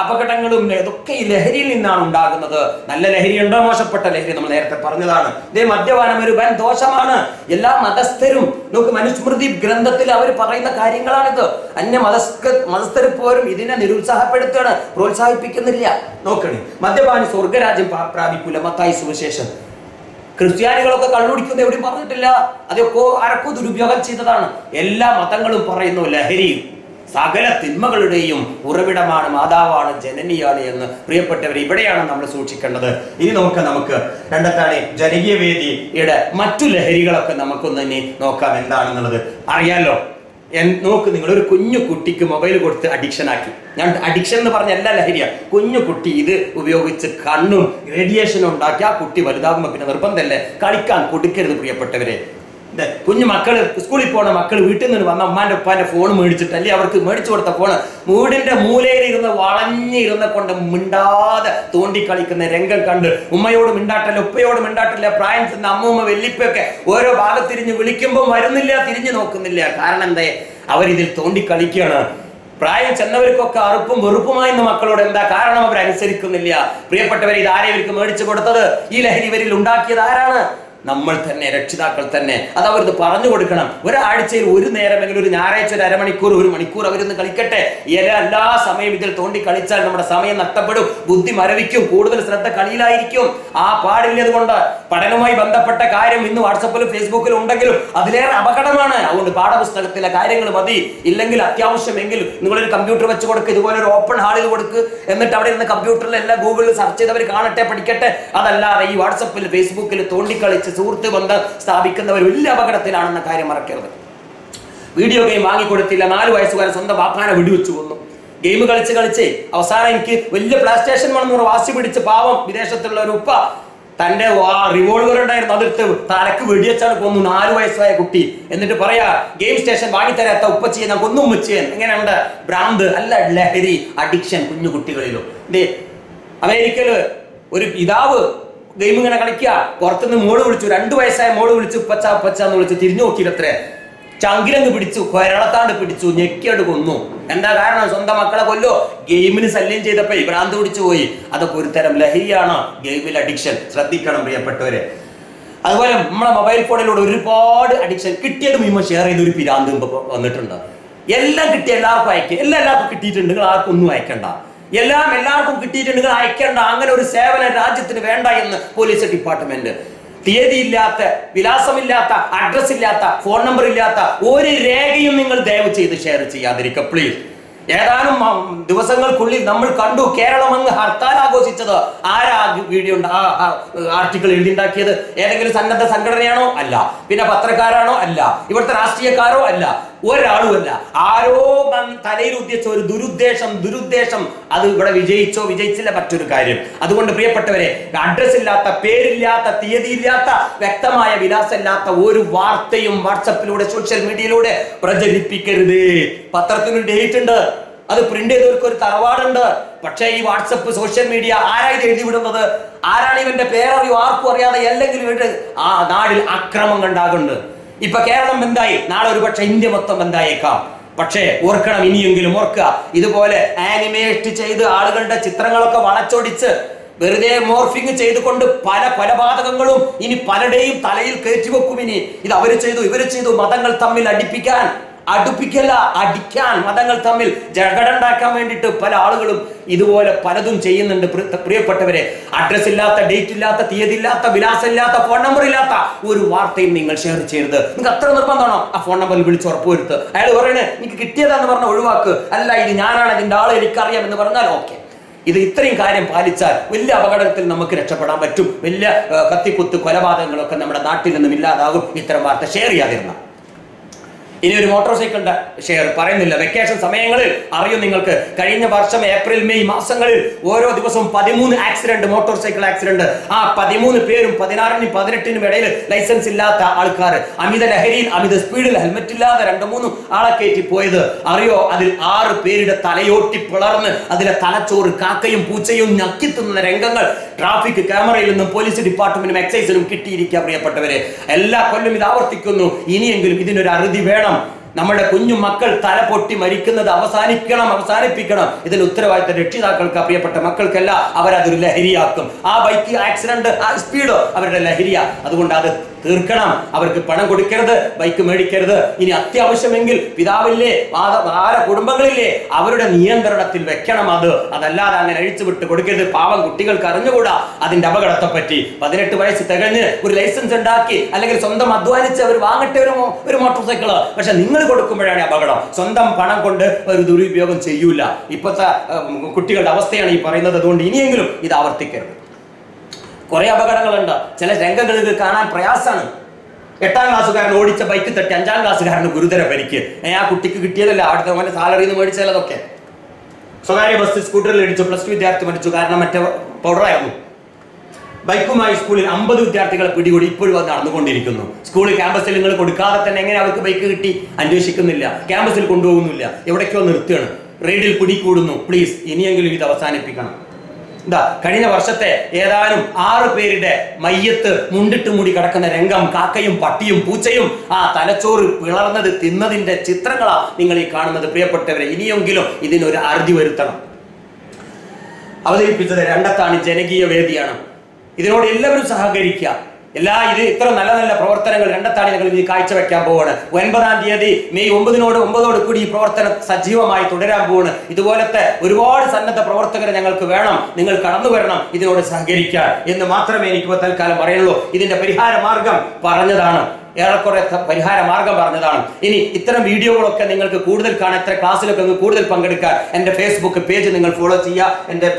അപകടങ്ങളും ഇതൊക്കെ ഈ ലഹരിയിൽ നിന്നാണ് ഉണ്ടാകുന്നത്. നല്ല ലഹരി ഉണ്ടോ? മോശപ്പെട്ട ലഹരി നമ്മൾ നേരത്തെ പറഞ്ഞതാണ്. ഇതേ മദ്യപാനം ഒരു വൻ ദോഷമാണ്. എല്ലാ മതസ്ഥരും നോക്ക് മനുസ്മൃതി ഗ്രന്ഥത്തിൽ അവർ പറയുന്ന കാര്യങ്ങളാണിത് അന്യ മതസ്ക മതസ്ഥർ പോലും ഇതിനെ നിരുത്സാഹപ്പെടുത്തുകയാണ് പ്രോത്സാഹിപ്പിക്കുന്നില്ല. നോക്കണേ മദ്യപാനി സ്വർഗരാജ്യം പ്രാ- പ്രാപിക്കൂല മത്തായി സുവിശേഷം. ക്രിസ്ത്യാനികളൊക്കെ കള്ളുടിക്കുന്ന എവിടെയും പറഞ്ഞിട്ടില്ല. അതൊക്കെ ആരൊക്കെ ദുരുപയോഗം ചെയ്തതാണ്. എല്ലാ മതങ്ങളും പറയുന്നു ലഹരി സകല തിന്മകളുടെയും ഉറവിടമാണ് മാതാവാണ് ജനനിയാണ് എന്ന്. പ്രിയപ്പെട്ടവർ ഇവിടെയാണ് നമ്മൾ സൂക്ഷിക്കേണ്ടത്. ഇനി നോക്ക നമുക്ക് രണ്ടത്താണ് ജനകീയ വേദിയുടെ മറ്റു ലഹരികളൊക്കെ നമുക്കൊന്ന് ഇനി നോക്കാം എന്താണെന്നുള്ളത്. അറിയാലോ? നോക്ക് നിങ്ങൾ ഒരു കുഞ്ഞു കുട്ടിക്ക് മൊബൈൽ കൊടുത്ത് അഡിക്ഷൻ ആക്കി. ഞാൻ അഡിക്ഷൻ എന്ന് പറഞ്ഞ എല്ലാ ലഹരിയാണ് കുഞ്ഞു കുട്ടി ഇത് ഉപയോഗിച്ച് കണ്ണും റേഡിയേഷനും ഉണ്ടാക്കി ആ കുട്ടി വലുതാകുമ്പോൾ പിന്നെ നിർബന്ധമല്ലേ കളിക്കാൻ കൊടുക്കരുത് പ്രിയപ്പെട്ടവരെ. കുഞ്ഞു മക്കൾ സ്കൂളിൽ പോണ മക്കൾ വീട്ടിൽ നിന്ന് വന്ന അമ്മാന്റെ ഉപ്പാന്റെ ഫോൺ മേടിച്ചിട്ട് അല്ലെ അവർക്ക് മേടിച്ചു കൊടുത്ത ഫോണ് വീടിന്റെ മൂലയിൽ ഇരുന്ന് വളഞ്ഞിരുന്ന കൊണ്ട് മിണ്ടാതെ തോണ്ടിക്കളിക്കുന്ന രംഗം കണ്ട് ഉമ്മയോട് മിണ്ടാട്ടില്ല ഉപ്പയോട് മിണ്ടാട്ടില്ല പ്രായം ചെന്ന അമ്മൂമ്മ വെല്ലിപ്പൊക്കെ ഓരോ ഭാഗത്തിരിഞ്ഞ് വിളിക്കുമ്പോൾ വരുന്നില്ല തിരിഞ്ഞു നോക്കുന്നില്ല. കാരണം എന്തേ? അവരിതിൽ തോണ്ടിക്കളിക്കുകയാണ്. പ്രായം ചെന്നവർക്കൊക്കെ അറുപ്പും വെറുപ്പുമായി മക്കളോട് എന്താ കാരണം? അവർ അനുസരിക്കുന്നില്ല പ്രിയപ്പെട്ടവർ ഇത് ആരെ ഇവർക്ക് മേടിച്ചു കൊടുത്തത്? ഈ ലഹരി ഇവരിൽ ഉണ്ടാക്കിയത് ആരാണ്? നമ്മൾ തന്നെ രക്ഷിതാക്കൾ തന്നെ. അത് അവർക്ക് പറഞ്ഞു കൊടുക്കണം. ഒരാഴ്ചയിൽ ഒരു നേരമെങ്കിലും ഒരു ഞായറാഴ്ച ഒരു അരമണിക്കൂർ ഒരു മണിക്കൂർ അവരിന്ന് കളിക്കട്ടെ. എല്ലാ സമയം ഇതിൽ തോണ്ടി കളിച്ചാൽ നമ്മുടെ സമയം നഷ്ടപ്പെടും. ബുദ്ധി മരവിക്കും. കൂടുതൽ ശ്രദ്ധ കളിയിലായിരിക്കും. ആ പാടില്ലത് കൊണ്ട് പഠനവുമായി ബന്ധപ്പെട്ട കാര്യം ഇന്ന് വാട്സപ്പിലും ഫേസ്ബുക്കിലും ഉണ്ടെങ്കിലും അതിലേറെ അപകടമാണ്. അതുകൊണ്ട് പാഠപുസ്തകത്തിലെ കാര്യങ്ങൾ മതി. ഇല്ലെങ്കിൽ അത്യാവശ്യമെങ്കിൽ നിങ്ങളൊരു കമ്പ്യൂട്ടർ വെച്ച് കൊടുക്കുക ഇതുപോലെ ഒരു ഓപ്പൺ ഹാളിൽ കൊടുക്ക്. എന്നിട്ട് അവിടെ ഇരുന്ന് കമ്പ്യൂട്ടറിൽ എല്ലാം ഗൂഗിളിൽ സെർച്ച് ചെയ്തവർ കാണട്ടെ പഠിക്കട്ടെ. അതല്ലാതെ ഈ വാട്സപ്പിൽ ഫേസ്ബുക്കിൽ തോണ്ടിക്കളിച്ച് സുഹൃത്ത് ബന്ധം സ്ഥാപിക്കുന്നവർ വലിയ അപകടത്തിലാണെന്ന കാര്യം മറക്കരുത്. വീഡിയോ ഗെയിം വാങ്ങിക്കൊടുത്തില്ല നാല് വയസ്സുകാരൻ സ്വന്തം വാപ്പാനെ വെടിവെച്ചു കൊന്നു. ഗെയിം കളിച്ച് കളിച്ച് അവസാനം എനിക്ക് വലിയ പ്ലേ സ്റ്റേഷൻ വേണമെന്ന് വാശി പിടിച്ച് പാവം വിദേശത്തുള്ള ഒരു ഉപ്പ തന്റെ റിവോൾവർ ഉണ്ടായിരുന്നു അതിർത്ത് തലക്ക് വെടിവെച്ചാണ് കൊന്നു നാല് വയസ്സായ കുട്ടി. എന്നിട്ട് പറയാ ഗെയിം സ്റ്റേഷൻ വാങ്ങിത്തരാത്ത ഉപ്പച്ചിയെ ഞാൻ കൊന്നും ഉമ്മച്ചിയൻ എങ്ങനെയുണ്ട്? ഭ്രാന്ത് അല്ല ലഹരി അഡിക്ഷൻ കുഞ്ഞു കുട്ടികളിലും. അമേരിക്കയിൽ ഒരു പിതാവ് ഗെയിം ഇങ്ങനെ കളിക്കുക. പുറത്തുനിന്ന് മോൾ വിളിച്ചു. രണ്ടു വയസ്സായ മോൾ വിളിച്ചു. ഉപ്പച്ച ഉപ്പച്ച എന്ന് വിളിച്ചു. തിരിഞ്ഞു നോക്കിയില്ലത്രേ. ചങ്കിലങ്ങ് പിടിച്ചു. കൊരളത്താണ്ട് പിടിച്ചു. ഞെക്കിയോട് കൊന്നു. എന്താ കാരണം? സ്വന്തം മക്കളെ കൊല്ലോ. ഗെയിമിന് ശല്യം ചെയ്തപ്പോ ഭ്രാന്ത് പിടിച്ചു പോയി. അതൊക്കെ ഒരു തരം ലഹരിയാണ് ഗെയിമിൽ അഡിക്ഷൻ ശ്രദ്ധിക്കണം പ്രിയപ്പെട്ടവരെ. അതുപോലെ നമ്മളെ മൊബൈൽ ഫോണിലൂടെ ഒരുപാട് അഡിക്ഷൻ കിട്ടിയത് മീമ ഷെയർ ചെയ്ത് ഒരു പിരാന്ത് വന്നിട്ടുണ്ട്. എല്ലാം കിട്ടിയ എല്ലാവർക്കും അയക്കുക എല്ലാം എല്ലാവർക്കും കിട്ടിയിട്ടുണ്ട്. നിങ്ങൾ ആർക്കും ഒന്നും അയക്കണ്ട. എല്ലാം എല്ലാവർക്കും കിട്ടിയിട്ടുണ്ട്. അയക്കേണ്ട അങ്ങനെ ഒരു സേവനം രാജ്യത്തിന് വേണ്ട എന്ന് പോലീസ് ഡിപ്പാർട്ട്മെന്റ്. തീയതിയില്ലാത്ത വിലാസമില്ലാത്ത അഡ്രസ് ഇല്ലാത്ത ഫോൺ നമ്പർ ഇല്ലാത്ത ഒരു രേഖയും നിങ്ങൾ ദയവ് ചെയ്ത് ഷെയർ ചെയ്യാതിരിക്കുക പ്ലീസ് ഏതാനും ദിവസങ്ങൾക്കുള്ളിൽ നമ്മൾ കണ്ടു കേരളം അങ്ങ് ഹർത്താൽ ആഘോഷിച്ചത്. ആരാ വീഡിയോ ആ ആർട്ടിക്കിൾ എഴുതിണ്ടാക്കിയത്? ഏതെങ്കിലും സന്നദ്ധ സംഘടനയാണോ? അല്ല. പിന്നെ പത്രക്കാരാണോ? അല്ല. ഇവിടുത്തെ രാഷ്ട്രീയക്കാരോ? അല്ല. ഒരാളുമല്ല. ആരോ തലയിൽ ഉദ്ദേശിച്ച ഒരു ദുരുദ്ദേശം ദുരുദ്ദേശം അത് ഇവിടെ വിജയിച്ചോ വിജയിച്ചില്ല മറ്റൊരു കാര്യം. അതുകൊണ്ട് പ്രിയപ്പെട്ടവരെ അഡ്രസ് ഇല്ലാത്ത പേരില്ലാത്ത തീയതി ഇല്ലാത്ത വ്യക്തമായ വിലാസമില്ലാത്ത ഒരു വാർത്തയും വാട്സപ്പിലൂടെ സോഷ്യൽ മീഡിയയിലൂടെ പ്രചരിപ്പിക്കരുത്. പത്രത്തിന് ഡേറ്റ് ഉണ്ട്. അത് പ്രിന്റ് ചെയ്തവർക്ക് ഒരു തറവാടുണ്ട്. പക്ഷേ ഈ വാട്സപ്പ് സോഷ്യൽ മീഡിയ ആരായി ഇത് എഴുതി വിടുന്നത് ആരാണ് ഇവന്റെ പേരറിയോ? ആർക്കും അറിയാതെ അല്ലെങ്കിൽ ഇവരുടെ ആ നാടിൽ അക്രമം ഉണ്ടാകുന്നുണ്ട് ഇപ്പൊ കേരളം ബന്ധായി. നാളെ ഒരു പക്ഷെ ഇന്ത്യ മൊത്തം ബന്ധായേക്കാം. പക്ഷേ ഓർക്കണം ഇനിയെങ്കിലും ഓർക്കുക. ഇതുപോലെ ആനിമേറ്റ് ചെയ്ത് ആളുകളുടെ ചിത്രങ്ങളൊക്കെ വളച്ചൊടിച്ച് വെറുതെ മോർഫിംഗ് ചെയ്തുകൊണ്ട് പല കൊലപാതകങ്ങളും ഇനി പലരുടെയും തലയിൽ കയറ്റിവെക്കും ഇനി. ഇത് അവർ ചെയ്തു ഇവർ ചെയ്തു മതങ്ങൾ തമ്മിൽ അടിപ്പിക്കാൻ. അടുപ്പിക്കല്ല അടിക്കാൻ മതങ്ങൾ തമ്മിൽ ജഗടുണ്ടാക്കാൻ വേണ്ടിയിട്ട് പല ആളുകളും ഇതുപോലെ പലതും ചെയ്യുന്നുണ്ട്. പ്രിയപ്പെട്ടവരെ അഡ്രസ് ഇല്ലാത്ത ഡേറ്റ് ഇല്ലാത്ത തീയതി ഇല്ലാത്ത വിലാസം ഇല്ലാത്ത ഫോൺ നമ്പർ ഇല്ലാത്ത ഒരു വാർത്തയും നിങ്ങൾ ഷെയർ ചെയ്യരുത്. നിങ്ങൾക്ക് അത്ര നിർബന്ധമാണോ? ആ ഫോൺ നമ്പറിൽ വിളിച്ച് ഉറപ്പുവരുത്ത് അയാൾ പറയണേ എനിക്ക് കിട്ടിയതാന്ന് പറഞ്ഞ ഒഴിവാക്ക്. അല്ല ഇത് ഞാനാണ് ഇതിന്റെ ആൾ എനിക്കറിയാം എന്ന് പറഞ്ഞാൽ ഓക്കെ. ഇത് ഇത്രയും കാര്യം പാലിച്ചാൽ വലിയ അപകടത്തിൽ നമുക്ക് രക്ഷപ്പെടാൻ പറ്റും. വലിയ കത്തിക്കുത്ത് കൊലപാതകങ്ങളൊക്കെ നമ്മുടെ നാട്ടിൽ നിന്നും ഇല്ലാതാകും. ഇത്തരം വാർത്ത ഷെയർ ചെയ്യാതിരുന്ന. ഇനി ഒരു മോട്ടോർ സൈക്കിളിന്റെ ഷെയർ പറയുന്നില്ല. വെക്കേഷൻ സമയങ്ങളിൽ അറിയും നിങ്ങൾക്ക്. കഴിഞ്ഞ വർഷം ഏപ്രിൽ മെയ് മാസങ്ങളിൽ ഓരോ ദിവസവും പതിമൂന്ന് ആക്സിഡന്റ് മോട്ടോർ സൈക്കിൾ ആക്സിഡന്റ്. ആ പതിമൂന്ന് പേരും പതിനാറിനും പതിനെട്ടിനും ഇടയിൽ ലൈസൻസ് ഇല്ലാത്ത ആൾക്കാർ അമിത ലഹരിയിൽ അമിത സ്പീഡിൽ ഹെൽമെറ്റ് ഇല്ലാതെ രണ്ടു മൂന്നും ആളെ കയറ്റി പോയത്. അറിയോ? അതിൽ ആറ് പേരുടെ തലയോട്ടി പിളർന്ന് അതിലെ തലച്ചോറ് കാക്കയും പൂച്ചയും ഞക്കിത്തുന്ന രംഗങ്ങൾ ട്രാഫിക് ക്യാമറയിൽ നിന്നും പോലീസ് ഡിപ്പാർട്ട്മെന്റും എക്സൈസിനും കിട്ടിയിരിക്കുക പ്രിയപ്പെട്ടവരെ. എല്ലാ കൊല്ലം ഇത് ആവർത്തിക്കുന്നു. ഇനിയെങ്കിലും ഇതിനൊരു അറുതി വേണം. നമ്മുടെ കുഞ്ഞു മക്കൾ തല പൊട്ടി മരിക്കുന്നത് അവസാനിക്കണം അവസാനിപ്പിക്കണം. ഇതിൽ ഉത്തരവാദിത്ത രക്ഷിതാക്കൾക്ക് പ്രിയപ്പെട്ട മക്കൾക്കല്ല അവരതൊരു ലഹരിയാക്കും. ആ ബൈക്ക് ആക്സിഡന്റ് ആ സ്പീഡോ അവരുടെ ലഹരിയാ. അതുകൊണ്ട് അത് തീർക്കണം. അവർക്ക് പണം കൊടുക്കരുത് ബൈക്ക് മേടിക്കരുത്. ഇനി അത്യാവശ്യമെങ്കിൽ പിതാവില്ലേ ആര കുടുംബങ്ങളില്ലേ അവരുടെ നിയന്ത്രണത്തിൽ വെക്കണം അത്. അതല്ലാതെ അങ്ങനെ അഴിച്ചു വിട്ട് കൊടുക്കരുത്. പാവം കുട്ടികൾക്ക് അറിഞ്ഞുകൂടാ അതിന്റെ അപകടത്തെ പറ്റി പതിനെട്ട് വയസ്സ് തികഞ്ഞ് ഒരു ലൈസൻസ് ഉണ്ടാക്കി അല്ലെങ്കിൽ സ്വന്തം അധ്വാനിച്ച് അവർ വാങ്ങട്ടെ ഒരു ഒരു മോട്ടോർ സൈക്കിൾ. പക്ഷെ നിങ്ങൾ കൊടുക്കുമ്പോഴാണ് അപകടം. സ്വന്തം പണം കൊണ്ട് ഒരു ദുരുപയോഗം ചെയ്യൂല. ഇപ്പോഴത്തെ കുട്ടികളുടെ അവസ്ഥയാണ് ഈ പറയുന്നത്. അതുകൊണ്ട് ഇനിയെങ്കിലും ഇത് ആവർത്തിക്കരുത്. കുറെ അപകടങ്ങളുണ്ട്. ചില രംഗങ്ങളിൽ ഇത് കാണാൻ പ്രയാസമാണ്. എട്ടാം ക്ലാസ്സുകാരൻ ഓടിച്ച ബൈക്ക് തട്ടി അഞ്ചാം ക്ലാസ്സുകാരന് ഗുരുതര പരിക്ക്. ആ കുട്ടിക്ക് കിട്ടിയതല്ല? അവിടുത്തെ അവന്റെ സാലറിയിൽ നിന്ന് മേടിച്ചാലതൊക്കെ സ്വകാര്യ ബസ് സ്കൂട്ടറിൽ ഇടിച്ചു. പ്ലസ് ടു വിദ്യാർത്ഥി മരിച്ചു. കാരണം മറ്റേ പൗഡറായിരുന്നു ബൈക്കുമായി സ്കൂളിൽ അമ്പത് വിദ്യാർത്ഥികളെ പിടികൂടി ഇപ്പോഴും അത് നടന്നുകൊണ്ടിരിക്കുന്നു. സ്കൂൾ ക്യാമ്പസിൽ നിങ്ങൾ കൊടുക്കാതെ തന്നെ എങ്ങനെ അവർക്ക് ബൈക്ക് കിട്ടി? അന്വേഷിക്കുന്നില്ല. ക്യാമ്പസിൽ കൊണ്ടുപോകുന്നില്ല. എവിടേക്കോ നിർത്തുകയാണ്. റെയ്ഡിൽ പിടികൂടുന്നു. പ്ലീസ് ഇനിയെങ്കിലും ഇത് അവസാനിപ്പിക്കണം. എന്താ കഴിഞ്ഞ വർഷത്തെ ഏതാനും ആറ് പേരുടെ മയ്യത്ത് മുണ്ടിട്ട് മൂടി കിടക്കുന്ന രംഗം കാക്കയും പട്ടിയും പൂച്ചയും ആ തലച്ചോറ് പിളർന്നത് തിന്നതിന്റെ ചിത്രങ്ങളാണ് നിങ്ങൾ ഈ കാണുന്നത്. പ്രിയപ്പെട്ടവരെ ഇനിയെങ്കിലും ഇതിനൊരു അറുതി വരുത്തണം. അവതരിപ്പിച്ചത് രണ്ടത്താണ് ജനകീയ വേദിയാണ്. ഇതിനോട് എല്ലാവരും സഹകരിക്കുക. എല്ലാ ഇത് ഇത്ര നല്ല നല്ല പ്രവർത്തനങ്ങൾ രണ്ടത്താണ് ഞങ്ങൾ ഇനി കാഴ്ചവെക്കാൻ പോവാണ്. ഒൻപതാം തീയതി മെയ് ഒമ്പതിനോട് ഒമ്പതോട് കൂടി ഈ പ്രവർത്തനം സജീവമായി തുടരാൻ പോവാണ്. ഇതുപോലത്തെ ഒരുപാട് സന്നദ്ധ പ്രവർത്തകരെ ഞങ്ങൾക്ക് വേണം നിങ്ങൾ കടന്നു വരണം ഇതിനോട് സഹകരിക്കാൻ എന്ന് മാത്രമേ എനിക്ക് തൽക്കാലം പറയുള്ളൂ. ഇതിന്റെ പരിഹാര മാർഗം പറഞ്ഞതാണ്. ഏറെക്കുറെ പരിഹാര മാർഗം പറഞ്ഞതാണ്. ഇനി ഇത്തരം വീഡിയോകളൊക്കെ നിങ്ങൾക്ക് കൂടുതൽ കാണാൻ ഇത്തരം ക്ലാസ്സിലൊക്കെ നിങ്ങൾക്ക് കൂടുതൽ പങ്കെടുക്കാൻ എന്റെ ഫേസ്ബുക്ക് പേജ് നിങ്ങൾ ഫോളോ ചെയ്യുക. എന്റെ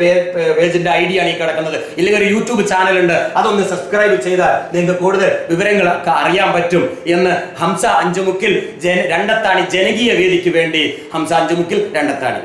പേജിന്റെ ഐ ഡി ആണ് ഈ കിടക്കുന്നത്. ഇല്ലെങ്കിൽ ഒരു യൂട്യൂബ് ചാനൽ ഉണ്ട്. അതൊന്ന് സബ്സ്ക്രൈബ് ചെയ്താൽ നിങ്ങൾക്ക് കൂടുതൽ വിവരങ്ങളൊക്കെ അറിയാൻ പറ്റും എന്ന് ഹംസ അഞ്ചുമുക്കിൽ ജന രണ്ടത്താണി ജനകീയ വേദിക്ക് വേണ്ടി ഹംസ അഞ്ചുമുക്കിൽ രണ്ടത്താണി.